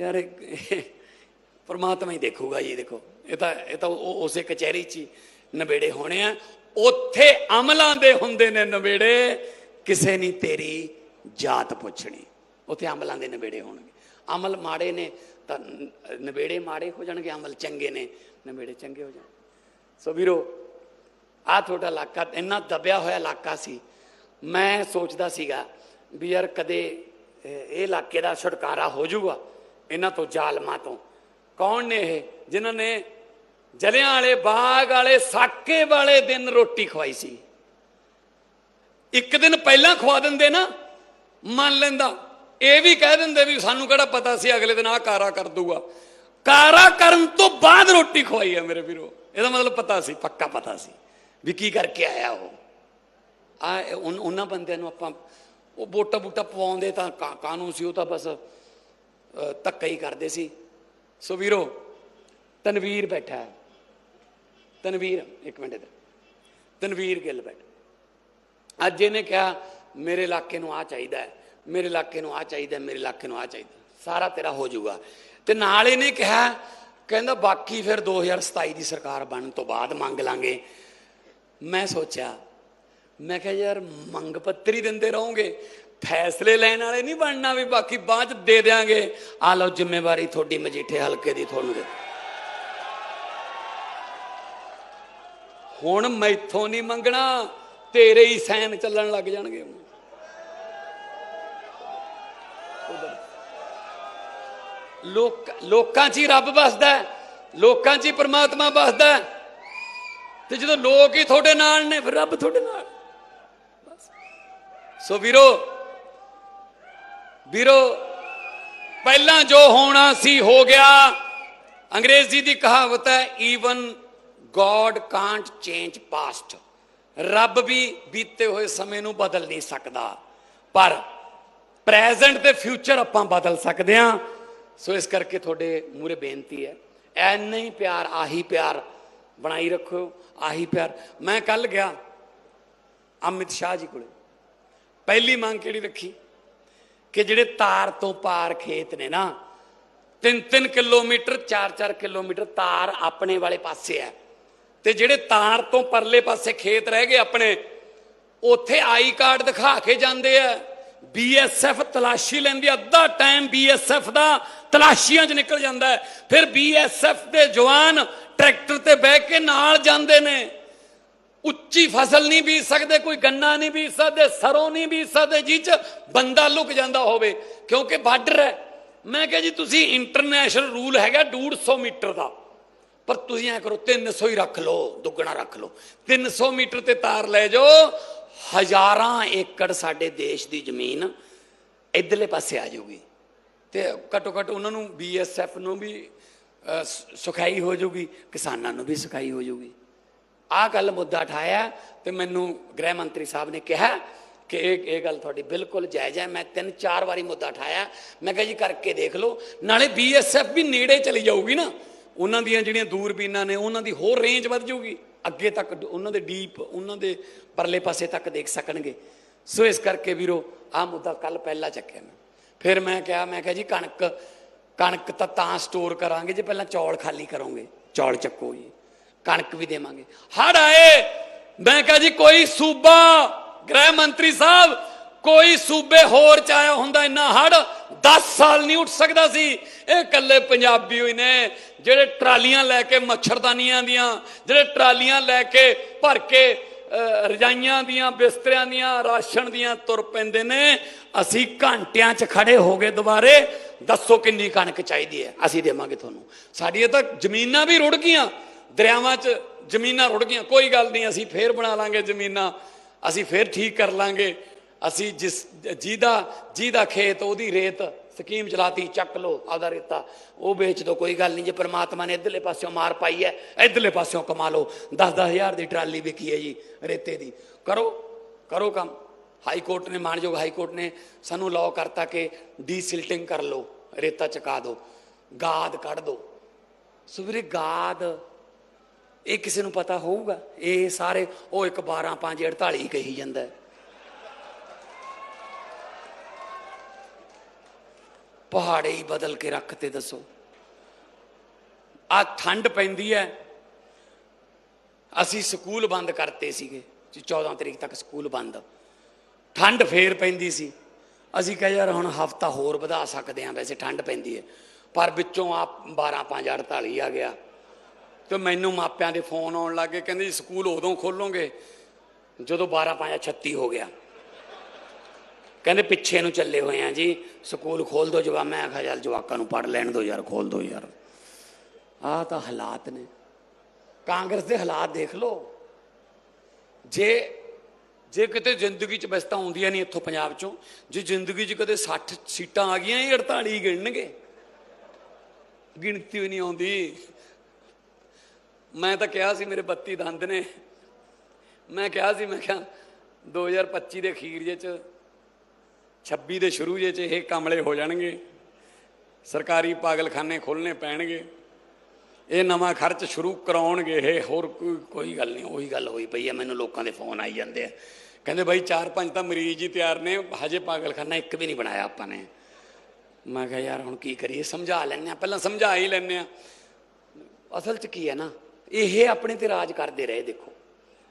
ਯਾਰ ਪਰਮਾਤਮਾ ਹੀ ਦੇਖੂਗਾ ਜੀ, ਦੇਖੋ। ਇਹ ਤਾਂ ਇਹ ਤਾਂ ਉਹ- ਉਸੇ ਕਚਹਿਰੀ 'ਚ ਹੀ ਨਵੇੜੇ ਹੋਣੇ ਆ। ਉੱਥੇ ਅਮਲਾਂ ਦੇ ਹੁੰਦੇ ਨੇ ਨਵੇੜੇ। ਕਿਸੇ ਨਹੀਂ ਤੇਰੀ ਜਾਤ ਪੁੱਛਣੀ। ਉੱਥੇ ਅਮਲਾਂ ਦੇ ਨਵੇੜੇ ਹੋਣਗੇ। ਅਮਲ ਮਾੜੇ ਨੇ ਤਾਂ ਨ- ਨਵੇੜੇ ਮਾੜੇ ਹੋ ਜਾਣਗੇ, ਅਮਲ ਚੰਗੇ ਨੇ ਨਵੇੜੇ ਚੰਗੇ ਹੋ ਜਾਣ ਸੋ ਵੀਰੋ ਆ ਤੁਹਾਡਾ ਇਲਾਕਾ, ਇੰਨਾ ਦਬਿਆ ਹੋਇਆ ਇਲਾਕਾ ਸੀ। ਮੈਂ ਸੋਚਦਾ ਸੀਗਾ ਵੀ ਯਾਰ ਕਦੇ ਇਹ ਇਹ ਇਲਾਕੇ ਦਾ ਛੁਟਕਾਰਾ ਹੋ ਜਾਊਗਾ। ਇਹਨਾਂ ਤੋਂ ਜ਼ਾਲਮਾਂ ਤੋਂ। ਕੌਣ ਨੇ ਇਹ? ਜਿਨ੍ਹਾਂ ਨੇ ਜਲਿਆਂ ਵਾਲੇ ਬਾਗ ਵਾਲੇ ਸਾਕੇ ਵਾਲੇ ਦਿਨ ਰੋਟੀ ਖਵਾਈ ਸੀ। ਇੱਕ ਦਿਨ ਪਹਿਲਾਂ ਖਵਾ ਦਿੰਦੇ ਨਾ, ਮੰਨ ਲੈਂਦਾ। ਇਹ ਵੀ ਕਹਿ ਦਿੰਦੇ ਵੀ ਸਾਨੂੰ ਕਿਹੜਾ ਪਤਾ ਸੀ ਅਗਲੇ ਦਿਨ ਆਹ ਕਾਰਾ ਕਰ ਦੂਗਾ। ਕਾਰਾ ਕਰਨ ਤੋਂ ਬਾਅਦ ਰੋਟੀ ਖਵਾਈ ਆ ਮੇਰੇ ਵੀਰੋ। ਇਹਦਾ ਮਤਲਬ ਪਤਾ ਸੀ, ਪੱਕਾ ਪਤਾ ਸੀ ਵੀ ਕੀ ਕਰਕੇ ਆਇਆ ਉਹ। ਆ ਉਹਨਾਂ ਬੰਦਿਆਂ ਨੂੰ ਆਪਾਂ ਉਹ ਵੋਟਾ ਬੂਟਾ ਪਵਾਉਂਦੇ ਤਾਂ ਕਾ- ਕਾਨੂੰਨ ਸੀ, ਉਹ ਤਾਂ ਬਸ ਧੱਕਾ ਹੀ ਕਰਦੇ ਸੀ। ਸੋ ਵੀਰੋ, ਤਨਵੀਰ ਬੈਠਾ ਹੈ। ਤਨਵੀਰ, ਇੱਕ ਮਿੰਟ ਇੱਧਰ। ਤਨਵੀਰ ਗਿੱਲ ਬੈਠਾ। ਅੱਜ ਇਹਨੇ ਕਿਹਾ, ਮੇਰੇ ਇਲਾਕੇ ਨੂੰ ਆ ਚਾਹੀਦਾ ਹੈ। ਮੇਰੇ ਇਲਾਕੇ ਨੂੰ ਆ ਚਾਹੀਦਾ ਮੇਰੇ ਇਲਾਕੇ ਨੂੰ ਆ ਚਾਹੀਦਾ ਸਾਰਾ ਤੇਰਾ ਹੋ ਜਾਊਗਾ। ਤੇ ਨਾਲ ਇਹਨੇ ਕਿਹਾ, ਕਹਿੰਦਾ, ਬਾਕੀ ਫਿਰ 2027 ਦੀ ਸਰਕਾਰ ਬਣਨ ਤੋਂ ਬਾਅਦ ਮੰਗ ਲਾਂਗੇ। ਮੈਂ ਸੋਚਿਆ, ਮੈਂ ਕਿਹਾ, ਯਾਰ, ਮੰਗ ਪੱਤਰੀ ਦਿੰਦੇ ਰਹੋਗੇ। ਫੈਸਲੇ ਲੈਣ ਵਾਲੇ ਨਹੀਂ ਬਣਨਾ ਵੀ ਬਾਕੀ ਬਾਅਦ ਚ ਦੇ ਦਿਆਂਗੇ। ਆ ਲਓ ਜ਼ਿੰਮੇਵਾਰੀ ਤੁਹਾਡੀ ਮਜੀਠੇ ਹਲਕੇ ਦੀ ਤੁਹਾਨੂੰ ਦੇ। ਹੁਣ ਮੈਥੋਂ ਨਹੀਂ ਮੰਗਣਾ, ਤੇਰੇ ਹੀ ਸੈਨ ਚੱਲਣ ਲੱਗ ਜਾਣਗੇ। ਲੋਕ ਲੋਕਾਂ 'ਚ ਹੀ ਰੱਬ ਵਸਦਾ ਲੋਕਾਂ 'ਚ ਹੀ ਪਰਮਾਤਮਾ ਵਸਦਾ ਤੇ ਜਦੋਂ ਲੋਕ ਹੀ ਤੁਹਾਡੇ ਨਾਲ ਨੇ, ਫਿਰ ਰੱਬ ਤੁਹਾਡੇ ਨਾਲ। ਸੋ ਵੀਰੋ ਵੀਰੋ, ਪਹਿਲਾਂ ਜੋ ਹੋਣਾ ਸੀ ਹੋ ਗਿਆ। ਅੰਗਰੇਜ਼ੀ ਦੀ ਕਹਾਵਤ ਹੈ even God can't change past ਰੱਬ ਵੀ ਬੀਤੇ ਹੋਏ ਸਮੇਂ ਨੂੰ ਬਦਲ ਨਹੀਂ ਸਕਦਾ। ਪਰ ਪ੍ਰੈਜ਼ੈਂਟ ਤੇ ਫਿਊਚਰ ਆਪਾਂ ਬਦਲ ਸਕਦੇ ਹਾਂ। ਸੋ ਇਸ ਕਰਕੇ ਤੁਹਾਡੇ ਮੂਰੇ ਬੇਨਤੀ ਹੈ ਐਨਾ ਹੀ ਪਿਆਰ, ਆਹੀ ਪਿਆਰ ਬਣਾਈ ਰੱਖੋ, ਆਹੀ ਪਿਆਰ। ਮੈਂ ਕੱਲ ਗਿਆ ਅਮਿਤ ਸ਼ਾਹ ਜੀ ਕੋਲੇ। ਪਹਿਲੀ ਮੰਗ ਕਿਹੜੀ ਰੱਖੀ? ਕਿ ਜਿਹੜੇ ਤਾਰ ਤੋਂ ਪਾਰ ਖੇਤ ਨੇ ਨਾ 3-3 ਕਿਲੋਮੀਟਰ 4-4 ਕਿਲੋਮੀਟਰ ਤਾਰ ਆਪਣੇ ਵਾਲੇ ਪਾਸੇ ਹੈ। ਤੇ ਜਿਹੜੇ ਤਾਰ ਤੋਂ ਪਰਲੇ ਪਾਸੇ ਖੇਤ ਰਹਿ ਗਏ ਆਪਣੇ, ਉੱਥੇ ਆਈ ਕਾਰਡ ਦਿਖਾ ਕੇ ਜਾਂਦੇ ਆ। ਬੀਐਸਐਫ ਤਲਾਸ਼ੀ ਲੈਂਦੀ ਅੱਧਾ ਟਾਈਮ ਬੀਐਸਐਫ ਦਾ ਤਲਾਸ਼ੀਆਂ 'ਚ ਨਿਕਲ ਜਾਂਦਾ ਹੈ। ਫਿਰ ਬੀਐਸਐਫ ਦੇ ਜਵਾਨ ਟਰੈਕਟਰ ਤੇ ਬਹਿ ਕੇ ਨਾਲ ਜਾਂਦੇ ਨੇ। ਉੱਚੀ ਫਸਲ ਨਹੀਂ ਬੀਜ ਸਕਦੇ ਕੋਈ ਗੰਨਾ ਨਹੀਂ ਬੀਜ ਸਕਦੇ ਸਰੋਂ ਨਹੀਂ ਬੀਜ ਸਕਦੇ ਜਿਹ ਚ ਬੰਦਾ ਲੁਕ ਜਾਂਦਾ ਹੋਵੇ ਕਿਉਂਕਿ ਬਾਰਡਰ ਹੈ। ਮੈਂ ਕਿਹਾ ਜੀ ਤੁਸੀਂ ਇੰਟਰਨੈਸ਼ਨਲ ਰੂਲ ਹੈਗਾ 150 ਮੀਟਰ ਦਾ। ਪਰ ਤੁਸੀਂ ਐ ਕਰੋ 300 ਹੀ ਰੱਖ ਲਓ ਦੁੱਗਣਾ ਰੱਖ ਲਓ। 300 ਮੀਟਰ ਤੇ ਤਾਰ ਲੈ ਜਾਓ ਹਜ਼ਾਰਾਂ ਏਕੜ ਸਾਡੇ ਦੇਸ਼ ਦੀ ਜ਼ਮੀਨ ਇਧਰਲੇ ਪਾਸੇ ਆ ਜਾਊਗੀ। ਤੇ ਘੱਟੋ ਘੱਟ ਉਹਨਾਂ ਨੂੰ ਬੀਐਸਐਫ ਨੂੰ ਵੀ ਅਹ, ਸ- ਸੁਖਾਈ ਹੋ ਜਾਊਗੀ ਕਿਸਾਨਾਂ ਨੂੰ ਵੀ ਸੁਖਾਈ ਹੋ ਜਾਊਗੀ। ਆਹ ਗੱਲ ਮੁੱਦਾ ਉਠਾਇਆ ਤੇ ਮੈਨੂੰ ਗ੍ਰਹਿ ਮੰਤਰੀ ਸਾਹਿਬ ਨੇ ਕਿਹਾ ਕਿ ਇਹ ਇਹ ਗੱਲ ਤੁਹਾਡੀ ਬਿਲਕੁਲ ਜਾਇਜ਼ ਹੈ। ਮੈਂ ਤਿੰਨ ਚਾਰ ਵਾਰੀ ਮੁੱਦਾ ਉਠਾਇਆ। ਮੈਂ ਕਿਹਾ ਜੀ ਕਰਕੇ ਦੇਖ ਲਓ। ਨਾਲੇ ਬੀਐਸਐਫ ਵੀ ਨੇੜੇ ਚਲੀ ਜਾਊਗੀ ਨਾ। ਉਹਨਾਂ ਦੀਆਂ ਜਿਹੜੀਆਂ ਦੂਰਬੀਨਾਂ ਨੇ, ਉਹਨਾਂ ਦੀ ਹੋਰ ਰੇਂਜ ਵੱਧ ਜਾਊਗੀ। ਅੱਗੇ ਤੱਕ ਉਹਨਾਂ ਦੇ ਡੀਪ ਉਹਨਾਂ ਦੇ ਪਰਲੇ ਪਾਸੇ ਤੱਕ ਦੇਖ ਸਕਣਗੇ। ਸੋ ਇਸ ਕਰਕੇ ਵੀਰੋ, ਆਹ ਮੁੱਦਾ ਕੱਲ ਪਹਿਲਾਂ ਚੱਕਿਆ ਮੈਂ। ਫਿਰ ਮੈਂ ਕਿਹਾ ਮੈਂ ਕਿਹਾ ਜੀ ਕਣਕ ਕਣਕ ਤਾਂ ਤਾਂ ਸਟੋਰ ਕਰਾਂਗੇ, ਜੇ ਪਹਿਲਾਂ ਚੌਲ ਖਾਲੀ ਕਰੋਗੇ। ਚੌਲ ਚੱਕੋ ਜੀ। ਕਣਕ ਵੀ ਦੇਵਾਂਗੇ। ਹੜ ਆਏ ਮੈਂ ਕਿਹਾ ਜੀ ਕੋਈ ਸੂਬਾ ਗ੍ਰਹਿ ਮੰਤਰੀ ਸਾਹਿਬ ਕੋਈ ਸੂਬੇ ਹੋਰ ਚ ਆਇਆ ਹੁੰਦਾ ਇੰਨਾ ਹੜ 10 ਸਾਲ ਨਹੀਂ ਉੱਠ ਸਕਦਾ ਸੀ। ਇਹ ਕੱਲੇ ਪੰਜਾਬੀ ਹੋਈ ਨੇ ਜਿਹੜੇ ਟਰਾਲੀਆਂ ਲੈ ਕੇ ਮੱਛਰਦਾਨੀਆਂ ਦੀਆਂ ਜਿਹੜੇ ਟਰਾਲੀਆਂ ਲੈ ਕੇ ਭਰ ਕੇ ਅਹ, ਰਜਾਈਆਂ ਦੀਆਂ ਬਿਸਤਰਿਆਂ ਦੀਆਂ ਰਾਸ਼ਨ ਦੀਆਂ ਤੁਰ ਪੈਂਦੇ ਨੇ। ਅਸੀਂ ਘੰਟਿਆਂ 'ਚ ਖੜੇ ਹੋ ਗਏ ਦੁਬਾਰੇ। ਦੱਸੋ ਕਿੰਨੀ ਕਣਕ ਚਾਹੀਦੀ ਹੈ? ਅਸੀਂ ਦੇਵਾਂਗੇ ਤੁਹਾਨੂੰ। ਸਾਡੀਆਂ ਤਾਂ ਜ਼ਮੀਨਾਂ ਵੀ ਰੁੜ ਗਈਆਂ। ਦਰਿਆਵਾਂ 'ਚ ਜ਼ਮੀਨਾਂ ਰੁੜ ਗਈਆਂ। ਕੋਈ ਗੱਲ ਨਹੀਂ, ਅਸੀਂ ਫੇਰ ਬਣਾ ਲਾਂਗੇ ਜ਼ਮੀਨਾਂ, ਅਸੀਂ ਫੇਰ ਠੀਕ ਕਰ ਲਾਂਗੇ। ਅਸੀਂ ਜਿਸ ਜਿਹਦਾ ਜਿਹਦਾ ਖੇਤ, ਉਹਦੀ ਰੇਤ ਸਕੀਮ ਚਲਾਤੀ, ਚੱਕ ਲੋ ਆਪਦਾ ਰੇਤਾ। ਉਹ ਵੇਚ ਦੋ, ਕੋਈ ਗੱਲ ਨਹੀਂ, ਜੇ ਪਰਮਾਤਮਾ ਨੇ ਇਧਰਲੇ ਪਾਸਿਓਂ ਮਾਰ ਪਾਈ ਹੈ, ਇਧਰਲੇ ਪਾਸਿਓਂ ਕਮਾ ਲਓ। 10 ਹਜ਼ਾਰ ਦੀ ਟਰਾਲੀ ਵਿਕੀ ਹੈ ਜੀ, ਰੇਤੇ ਦੀ। ਕਰੋ ਕਰੋ ਕੰਮ। ਹਾਈ ਕੋਰਟ ਨੇ, ਮਾਨਯੋਗ ਹਾਈ ਕੋਰਟ ਨੇ ਸਾਨੂੰ ਲਾਅ ਕਰਤਾ ਕਿ ਡੀਸਿਲਟਿੰਗ ਕਰ ਲਓ, ਰੇਤਾ ਚਕਾ ਦਿਓ ਗਾਦ ਕੱਢ ਦਿਓ ਸੋ ਵੀਰੇ ਗਾਦ ਇਹ ਕਿਸੇ ਨੂੰ ਪਤਾ ਹੋਊਗਾ? ਇਹ ਸਾਰੇ, ਉਹ ਇੱਕ 12 5 48 ਕਹੀ ਜਾਂਦਾ ਪਹਾੜੇ ਹੀ ਬਦਲ ਕੇ ਰੱਖ ਤੇ ਦੱਸੋ। ਆ ਠੰਡ ਪੈਂਦੀ ਹੈ। ਅਸੀਂ ਸਕੂਲ ਬੰਦ ਕਰਤੇ ਸੀਗੇ। ਜੀ 14 ਤਰੀਕ ਤੱਕ ਸਕੂਲ ਬੰਦ। ਠੰਡ ਫੇਰ ਪੈਂਦੀ ਸੀ। ਅਸੀਂ ਕਹੇ, ਯਾਰ, ਹੁਣ ਹਫਤਾ ਹੋਰ ਵਧਾ ਸਕਦੇ ਹਾਂ। ਵੈਸੇ ਠੰਡ ਪੈਂਦੀ ਹੈ। ਪਰ ਵਿੱਚੋਂ ਆ 12 5 48 ਆ ਗਿਆ। ਤੇ ਮੈਨੂੰ ਮਾਪਿਆਂ ਦੇ ਫੋਨ ਆਉਣ ਲੱਗੇ ਕਹਿੰਦੇ ਜੀ, ਸਕੂਲ ਉਦੋਂ ਖੋਲੋਗੇ ਜਦੋਂ 12 5 36 ਹੋ ਗਿਆ। ਕਹਿੰਦੇ ਪਿੱਛੇ ਨੂੰ ਚੱਲੇ ਹੋਏ ਆ ਜੀ, ਸਕੂਲ ਖੋਲ ਦੋ ਜਵਾ ਮੈਂ ਆਖਿਆ, ਚੱਲ ਜਵਾਕਾਂ ਨੂੰ ਪੜ ਲੈਣ ਦੋ ਯਾਰ, ਖੋਲ ਦੋ ਯਾਰ। ਆਹ ਤਾਂ ਹਾਲਾਤ ਨੇ। ਕਾਂਗਰਸ ਦੇ ਹਾਲਾਤ ਦੇਖ ਲਓ। ਜੇ ਜੇ ਕਿਤੇ ਜ਼ਿੰਦਗੀ 'ਚ ਬਸਤਾ ਆਉਂਦੀਆਂ ਨਹੀਂ ਇੱਥੋਂ ਪੰਜਾਬ 'ਚੋਂ, ਜੇ ਜ਼ਿੰਦਗੀ 'ਚ ਕਦੇ 60 ਸੀਟਾਂ ਆ ਗਈਆਂ, ਇਹ 48 ਗਿਣਨਗੇ। ਗਿਣਤੀ ਵੀ ਨਹੀਂ ਆਉਂਦੀ। ਮੈਂ ਤਾਂ ਕਿਹਾ ਸੀ ਮੇਰੇ 32 ਦੰਦ ਨੇ। ਮੈਂ ਕਿਹਾ ਸੀ, ਮੈਂ ਕਿਹਾ 2025 ਦੇ ਅਖੀਰ ਜੇ 'ਚ 26 ਦੇ ਸ਼ੁਰੂ ਜੇ 'ਚ ਇਹ ਕਮਲੇ ਹੋ ਜਾਣਗੇ। ਸਰਕਾਰੀ ਪਾਗਲਖਾਨੇ ਖੋਲਣੇ ਪੈਣਗੇ। ਇਹ ਨਵਾਂ ਖਰਚ ਸ਼ੁਰੂ ਕਰਾਉਣਗੇ, ਇਹ ਹੋਰ ਕੋਈ ਕੋਈ ਗੱਲ ਨਹੀਂ, ਉਹੀ ਗੱਲ ਹੋਈ ਪਈ ਹੈ, ਮੈਨੂੰ ਲੋਕਾਂ ਦੇ ਫੋਨ ਆਈ ਜਾਂਦੇ ਆ। ਕਹਿੰਦੇ ਬਾਈ ਚਾਰ ਪੰਜ ਤਾਂ ਮਰੀਜ਼ ਹੀ ਤਿਆਰ ਨੇ, ਹਜੇ ਪਾਗਲਖਾਨਾ ਇੱਕ ਵੀ ਨਹੀਂ ਬਣਾਇਆ ਆਪਾਂ ਨੇ। ਮੈਂ ਕਿਹਾ, ਯਾਰ ਹੁਣ ਕੀ ਕਰੀਏ, ਸਮਝਾ ਲੈਂਦੇ ਆ ਪਹਿਲਾਂ ਸਮਝਾ ਹੀ ਲੈਂਦੇ ਆ ਅਸਲ 'ਚ ਕੀ ਹੈ ਨਾ ਇਹ ਆਪਣੇ ਤੇ ਰਾਜ ਕਰਦੇ ਰਹੇ, ਦੇਖੋ।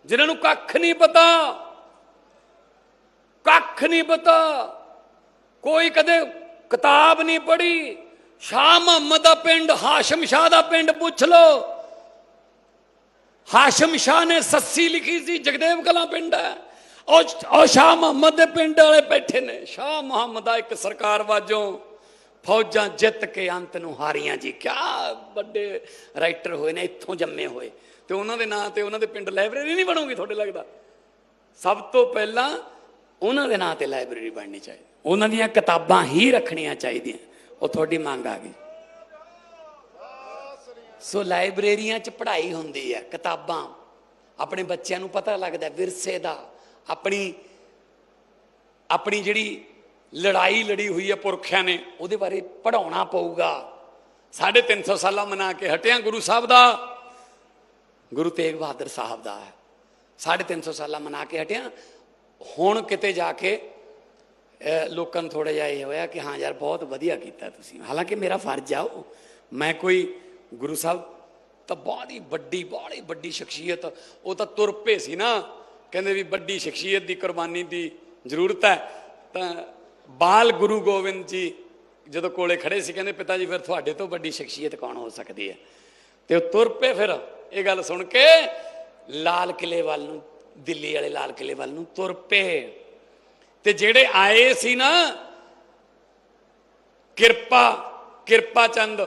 ਜਿਨ੍ਹਾਂ ਨੂੰ ਕੱਖ ਨਹੀਂ ਪਤਾ, ਕੱਖ ਨਹੀਂ ਪਤਾ, ਕੋਈ ਕਦੇ ਕਿਤਾਬ ਨਹੀਂ ਪੜ੍ਹੀ, ਸ਼ਾਹ ਮੁਹੰਮਦ ਦਾ ਪਿੰਡ, ਹਾਸ਼ਮ ਸ਼ਾਹ ਦਾ ਪਿੰਡ ਪੁੱਛ ਲਓ। ਹਾਸ਼ਮ ਸ਼ਾਹ ਨੇ ਸੱਸੀ ਲਿਖੀ ਸੀ, ਜਗਦੇਵ ਕਲਾਂ ਪਿੰਡ ਹੈ। ਉਹ ਉਹ ਸ਼ਾਹ ਮੁਹੰਮਦ ਦੇ ਪਿੰਡ ਵਾਲੇ ਬੈਠੇ ਨੇ। ਸ਼ਾਹ ਮੁਹੰਮਦ ਦਾ ਇੱਕ ਸਰਕਾਰ ਵਾਜੋਂ ਫੌਜਾਂ ਜਿੱਤ ਕੇ ਅੰਤ ਨੂੰ ਹਾਰੀਆਂ ਜੀ। ਕਿਆ ਵੱਡੇ ਰਾਈਟਰ ਹੋਏ ਨੇ, ਇੱਥੋਂ ਜੰਮੇ ਹੋਏ। ਤੇ ਉਹਨਾਂ ਦੇ ਨਾਂ ਤੇ ਉਹਨਾਂ ਦੇ ਪਿੰਡ ਲਾਇਬ੍ਰੇਰੀ ਨਹੀਂ ਬਣੂਗੀ ਤੁਹਾਡੇ ਲੱਗਦਾ? ਸਭ ਤੋਂ ਪਹਿਲਾਂ ਉਹਨਾਂ ਦੇ ਨਾਂ ਤੇ ਲਾਇਬ੍ਰੇਰੀ ਬਣਨੀ ਚਾਹੀਦੀ। ਉਹਨਾਂ ਦੀਆਂ ਕਿਤਾਬਾਂ ਹੀ ਰੱਖਣੀਆਂ ਚਾਹੀਦੀਆਂ। ਉਹ ਤੁਹਾਡੀ ਮੰਗ ਆ ਗਈ। ਸੋ ਲਾਇਬ੍ਰੇਰੀਆਂ 'ਚ ਪੜ੍ਹਾਈ ਹੁੰਦੀ ਹੈ, ਕਿਤਾਬਾਂ। ਆਪਣੇ ਬੱਚਿਆਂ ਨੂੰ ਪਤਾ ਲੱਗਦਾ ਵਿਰਸੇ ਦਾ। ਆਪਣੀ ਆਪਣੀ ਜਿਹੜੀ ਲੜਾਈ ਲੜੀ ਹੋਈ ਹੈ ਪੁਰਖਿਆਂ ਨੇ, ਉਹਦੇ ਬਾਰੇ ਪੜਾਉਣਾ ਪਊਗਾ। 350 ਸਾਲਾਂ ਮਨਾ ਕੇ ਹਟਿਆ ਗੁਰੂ ਸਾਹਿਬ ਦਾ। ਗੁਰੂ ਤੇਗ ਬਹਾਦਰ ਸਾਹਿਬ ਦਾ ਹੈ। 350 ਸਾਲਾਂ ਮਨਾ ਕੇ ਹਟਿਆ। ਹੁਣ ਕਿਤੇ ਜਾ ਕੇ ਲੋਕਾਂ ਨੂੰ ਥੋੜਾ ਜਿਹਾ ਇਹ ਹੋਇਆ ਕਿ ਹਾਂ ਯਾਰ, ਬਹੁਤ ਵਧੀਆ ਕੀਤਾ ਤੁਸੀਂ। ਹਾਲਾਂਕਿ ਮੇਰਾ ਫਰਜ਼ ਆ ਉਹ। ਮੈਂ ਕੋਈ ਗੁਰੂ ਸਾਹਿਬ ਤਾਂ ਬਹੁਤ ਹੀ ਵੱਡੀ ਬਹੁਤ ਹੀ ਵੱਡੀ ਸ਼ਖਸੀਅਤ, ਉਹ ਤਾਂ ਤੁਰ ਪਏ ਸੀ ਨਾ। ਕਹਿੰਦੇ ਵੀ ਵੱਡੀ ਸ਼ਖਸੀਅਤ ਦੀ ਕੁਰਬਾਨੀ ਦੀ ਜ਼ਰੂਰਤ ਹੈ। ਤਾਂ ਬਾਲ ਗੁਰੂ ਗੋਬਿੰਦ ਜੀ ਜਦੋਂ ਕੋਲੇ ਖੜੇ ਸੀ, ਕਹਿੰਦੇ, ਪਿਤਾ ਜੀ, ਫਿਰ ਤੁਹਾਡੇ ਤੋਂ ਵੱਡੀ ਸ਼ਖਸੀਅਤ ਕੌਣ ਹੋ ਸਕਦੀ ਹੈ? ਤੇ ਉਹ ਤੁਰ ਪਏ ਫਿਰ। ਇਹ ਗੱਲ ਸੁਣ ਕੇ ਲਾਲ ਕਿਲੇ ਵੱਲ ਨੂੰ, ਦਿੱਲੀ ਵਾਲੇ ਲਾਲ ਕਿਲੇ ਵੱਲ ਨੂੰ ਤੁਰ ਪਏ। ਤੇ ਜਿਹੜੇ ਆਏ ਸੀ ਨਾ, ਕਿਰਪਾ ਕਿਰਪਾ ਚੰਦ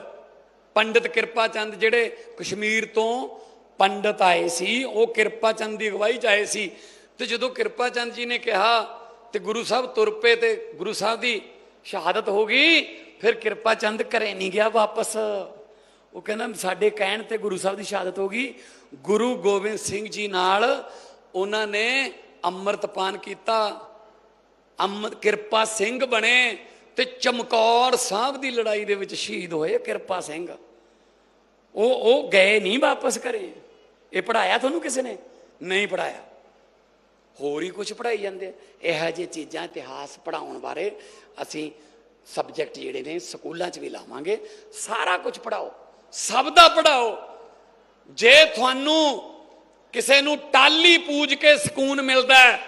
ਪੰਡਿਤ ਕਿਰਪਾ ਚੰਦ ਜਿਹੜੇ ਕਸ਼ਮੀਰ ਤੋਂ ਪੰਡਿਤ ਆਏ ਸੀ, ਉਹ ਕਿਰਪਾ ਚੰਦ ਦੀ ਅਗਵਾਈ ਚ ਆਏ ਸੀ। ਤੇ ਜਦੋਂ ਕਿਰਪਾ ਚੰਦ ਜੀ ਨੇ ਕਿਹਾ ਤੇ ਗੁਰੂ ਸਾਹਿਬ ਤੁਰ ਪਏ ਤੇ ਗੁਰੂ ਸਾਹਿਬ ਦੀ ਸ਼ਹਾਦਤ ਹੋ ਗਈ, ਫਿਰ ਕਿਰਪਾ ਚੰਦ ਘਰੇ ਨਹੀਂ ਗਿਆ ਵਾਪਸ। ਉਹ ਕਹਿੰਦਾ, ਸਾਡੇ ਕਹਿਣ ਤੇ ਗੁਰੂ ਸਾਹਿਬ ਦੀ ਸ਼ਹਾਦਤ ਹੋ ਗਈ। ਗੁਰੂ ਗੋਬਿੰਦ ਸਿੰਘ ਜੀ ਨਾਲ ਉਹਨਾਂ ਨੇ ਅੰਮ੍ਰਿਤਪਾਨ ਕੀਤਾ। ਅੰਮ੍ਰਿਤ ਕਿਰਪਾ ਸਿੰਘ ਬਣੇ ਤੇ ਚਮਕੌਰ ਸਾਹਿਬ ਦੀ ਲੜਾਈ ਦੇ ਵਿੱਚ ਸ਼ਹੀਦ ਹੋਏ ਕਿਰਪਾ ਸਿੰਘ। ਉਹ ਉਹ ਗਏ ਨਹੀਂ ਵਾਪਸ ਘਰੇ। ਇਹ ਪੜਾਇਆ ਤੁਹਾਨੂੰ ਕਿਸੇ ਨੇ? ਨਹੀਂ ਪੜਾਇਆ ਹੋਰ ਹੀ ਕੁਝ ਪੜਾਈ ਜਾਂਦੇ ਇਹੋ ਜਿਹੇ ਚੀਜ਼ਾਂ ਇਤਿਹਾਸ ਪੜਾਉਣ ਬਾਰੇ ਅਸੀਂ ਸਬਜੈਕਟ ਜਿਹੜੇ ਨੇ ਸਕੂਲਾਂ 'ਚ ਵੀ ਲਾਵਾਂਗੇ। ਸਾਰਾ ਕੁਝ ਪੜਾਓ ਸਭ ਦਾ ਪੜਾਓ ਜੇ ਤੁਹਾਨੂੰ ਕਿਸੇ ਨੂੰ ਟਾਲੀ ਪੂਜ ਕੇ ਸਕੂਨ ਮਿਲਦਾ ਹੈ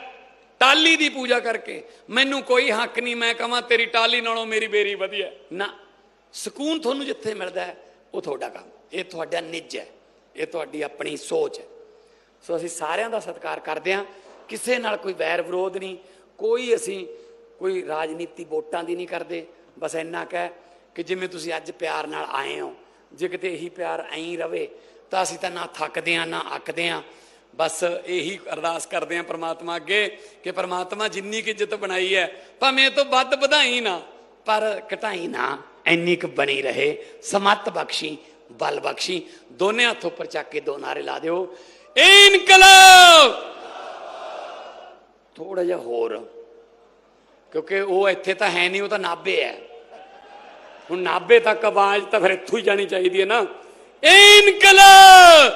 ਟਾਲੀ ਦੀ ਪੂਜਾ ਕਰਕੇ, ਮੈਨੂੰ ਕੋਈ ਹੱਕ ਨਹੀਂ, ਮੈਂ ਕਹਾਂ ਤੇਰੀ ਟਾਲੀ ਨਾਲੋਂ ਮੇਰੀ ਬੇਰੀ ਵਧੀਆ। ਨਾ, ਸਕੂਨ ਤੁਹਾਨੂੰ ਜਿੱਥੇ ਮਿਲਦਾ ਹੈ, ਉਹ ਤੁਹਾਡਾ ਕੰਮ। ਇਹ ਤੁਹਾਡਾ ਨਿੱਜ ਹੈ, ਇਹ ਤੁਹਾਡੀ ਆਪਣੀ ਸੋਚ ਹੈ। ਸੋ ਅਸੀਂ ਸਾਰਿਆਂ ਦਾ ਸਤਿਕਾਰ ਕਰਦੇ ਹਾਂ। ਕਿਸੇ ਨਾਲ ਕੋਈ ਵੈਰ ਵਿਰੋਧ ਨਹੀਂ, ਕੋਈ ਅਸੀਂ ਕੋਈ ਰਾਜਨੀਤੀ ਵੋਟਾਂ ਦੀ ਨਹੀਂ ਕਰਦੇ। ਬਸ ਇੰਨਾ ਕਹਿ ਕਿ ਜਿਵੇਂ ਤੁਸੀਂ ਅੱਜ ਪਿਆਰ ਨਾਲ ਆਏ ਹੋ, ਜੇ ਕਿਤੇ ਇਹੀ ਪਿਆਰ ਐਂ ਰਵੇ, ਤਾਂ ਅਸੀਂ ਤਾਂ ਨਾ ਥੱਕਦੇ ਹਾਂ, ਨਾ ਅੱਕਦੇ ਹਾਂ। ਬਸ ਇਹੀ ਅਰਦਾਸ ਕਰਦੇ ਹਾਂ ਪ੍ਰਮਾਤਮਾ ਅੱਗੇ ਕਿ ਪ੍ਰਮਾਤਮਾ ਜਿੰਨੀ ਕਿ ਇੱਜ਼ਤ ਬਣਾਈ ਹੈ, ਭਾਵੇਂ ਤੋਂ ਵੱਧ ਵਧਾਈ ਨਾ, ਪਰ ਘਟਾਈ ਨਾ, ਇੰਨੀ ਕੁ ਬਣੀ ਰਹੇ, ਸਮਤ ਬਖਸ਼ੀ, ਬਲ ਬਖਸ਼ੀ। ਦੋਨੇ ਹੱਥ ਉੱਪਰ ਚੱਕ ਕੇ ਦੋ ਨਾਰੇ ਲਾ ਦਿਓ। ਇਨਕਲਾਬ! ਥੋੜਾ ਜਿਹਾ ਹੋਰ। ਕਿਉਂਕਿ ਉਹ ਇੱਥੇ ਤਾਂ ਹੈ ਨਹੀਂ, ਉਹ ਤਾਂ ਨਾਭੇ ਹੈ। ਹੁਣ ਨਾਭੇ ਤੱਕ ਆਵਾਜ਼ ਤਾਂ ਫਿਰ ਇੱਥੋਂ ਹੀ ਜਾਣੀ ਚਾਹੀਦੀ ਹੈ ਨਾ। ਇਨਕਲਾਬ!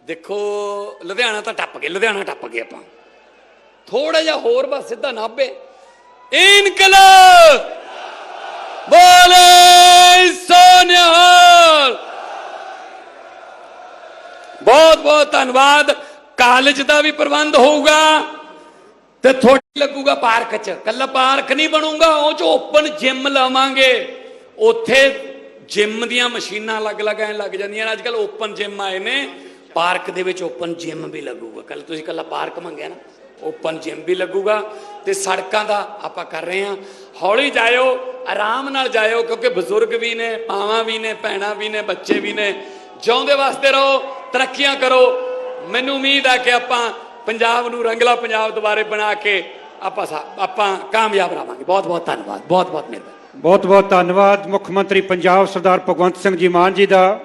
ਦੇਖੋ, ਲੁਧਿਆਣਾ ਤਾਂ ਟੱਪ ਗਏ, ਲੁਧਿਆਣਾ ਟੱਪ ਗਏ ਆਪਾਂ। ਥੋੜਾ ਜਿਹਾ ਹੋਰ ਬਸ ਸਿੱਧਾ ਨਾਭੇ। ਇਨਕਲਾਬ! ਬੋਲੇ ਸੋਨਿਹਾਲ! ਬਹੁਤ ਬਹੁਤ ਧੰਨਵਾਦ। ਕਾਲਜ ਦਾ ਵੀ ਪ੍ਰਬੰਧ ਹੋਊਗਾ ਤੇ ਥੋੜੀ ਲੱਗੂਗਾ ਪਾਰਕ 'ਚ। ਕੱਲਾ ਪਾਰਕ ਨਹੀਂ ਬਣੂਗਾ, ਉਹ 'ਚ ਓਪਨ ਜਿਮ ਲਾਵਾਂਗੇ। ਉੱਥੇ ਜਿਮ ਦੀਆਂ ਮਸ਼ੀਨਾਂ ਅਲੱਗ-ਅਲੱਗ ਐ ਲੱਗ ਜਾਂਦੀਆਂ ਅੱਜ ਕੱਲ ਓਪਨ ਜਿਮ ਆਏ ਨੇ। ਪਾਰਕ ਦੇ ਵਿੱਚ ਓਪਨ ਜਿਮ ਵੀ ਲੱਗੂਗਾ। ਕੱਲ ਤੁਸੀਂ ਕੱਲਾ ਪਾਰਕ ਮੰਗਿਆ ਨਾ ਓਪਨ ਜਿਮ ਵੀ ਲੱਗੂਗਾ। ਤੇ ਸੜਕਾਂ ਦਾ ਆਪਾਂ ਕਰ ਰਹੇ ਹਾਂ। ਹੌਲੀ ਜਾਇਓ, ਆਰਾਮ ਨਾਲ ਜਾਇਓ, ਕਿਉਂਕਿ ਬਜ਼ੁਰਗ ਵੀ ਨੇ ਪਾਵਾਂ ਵੀ ਨੇ, ਭੈਣਾਂ ਵੀ ਨੇ, ਬੱਚੇ ਵੀ ਨੇ। ਜਿਉਂਦੇ ਵਾਸਤੇ ਰਹੋ, ਤਰੱਕੀਆਂ ਕਰੋ। ਮੈਨੂੰ ਉਮੀਦ ਆ ਕਿ ਆਪਾਂ ਪੰਜਾਬ ਨੂੰ ਰੰਗਲਾ ਪੰਜਾਬ ਦੁਬਾਰੇ ਬਣਾ ਕੇ ਆਪਾਂ ਆਪਾਂ ਕਾਮਯਾਬ ਰਹਾਂਗੇ। ਬਹੁਤ ਬਹੁਤ ਧੰਨਵਾਦ, ਬਹੁਤ ਬਹੁਤ ਮਿਹਰਬਾਨੀ। ਬਹੁਤ ਬਹੁਤ ਧੰਨਵਾਦ ਮੁੱਖ ਮੰਤਰੀ ਪੰਜਾਬ ਸਰਦਾਰ ਭਗਵੰਤ ਸਿੰਘ ਜੀ ਮਾਨ ਜੀ ਦਾ।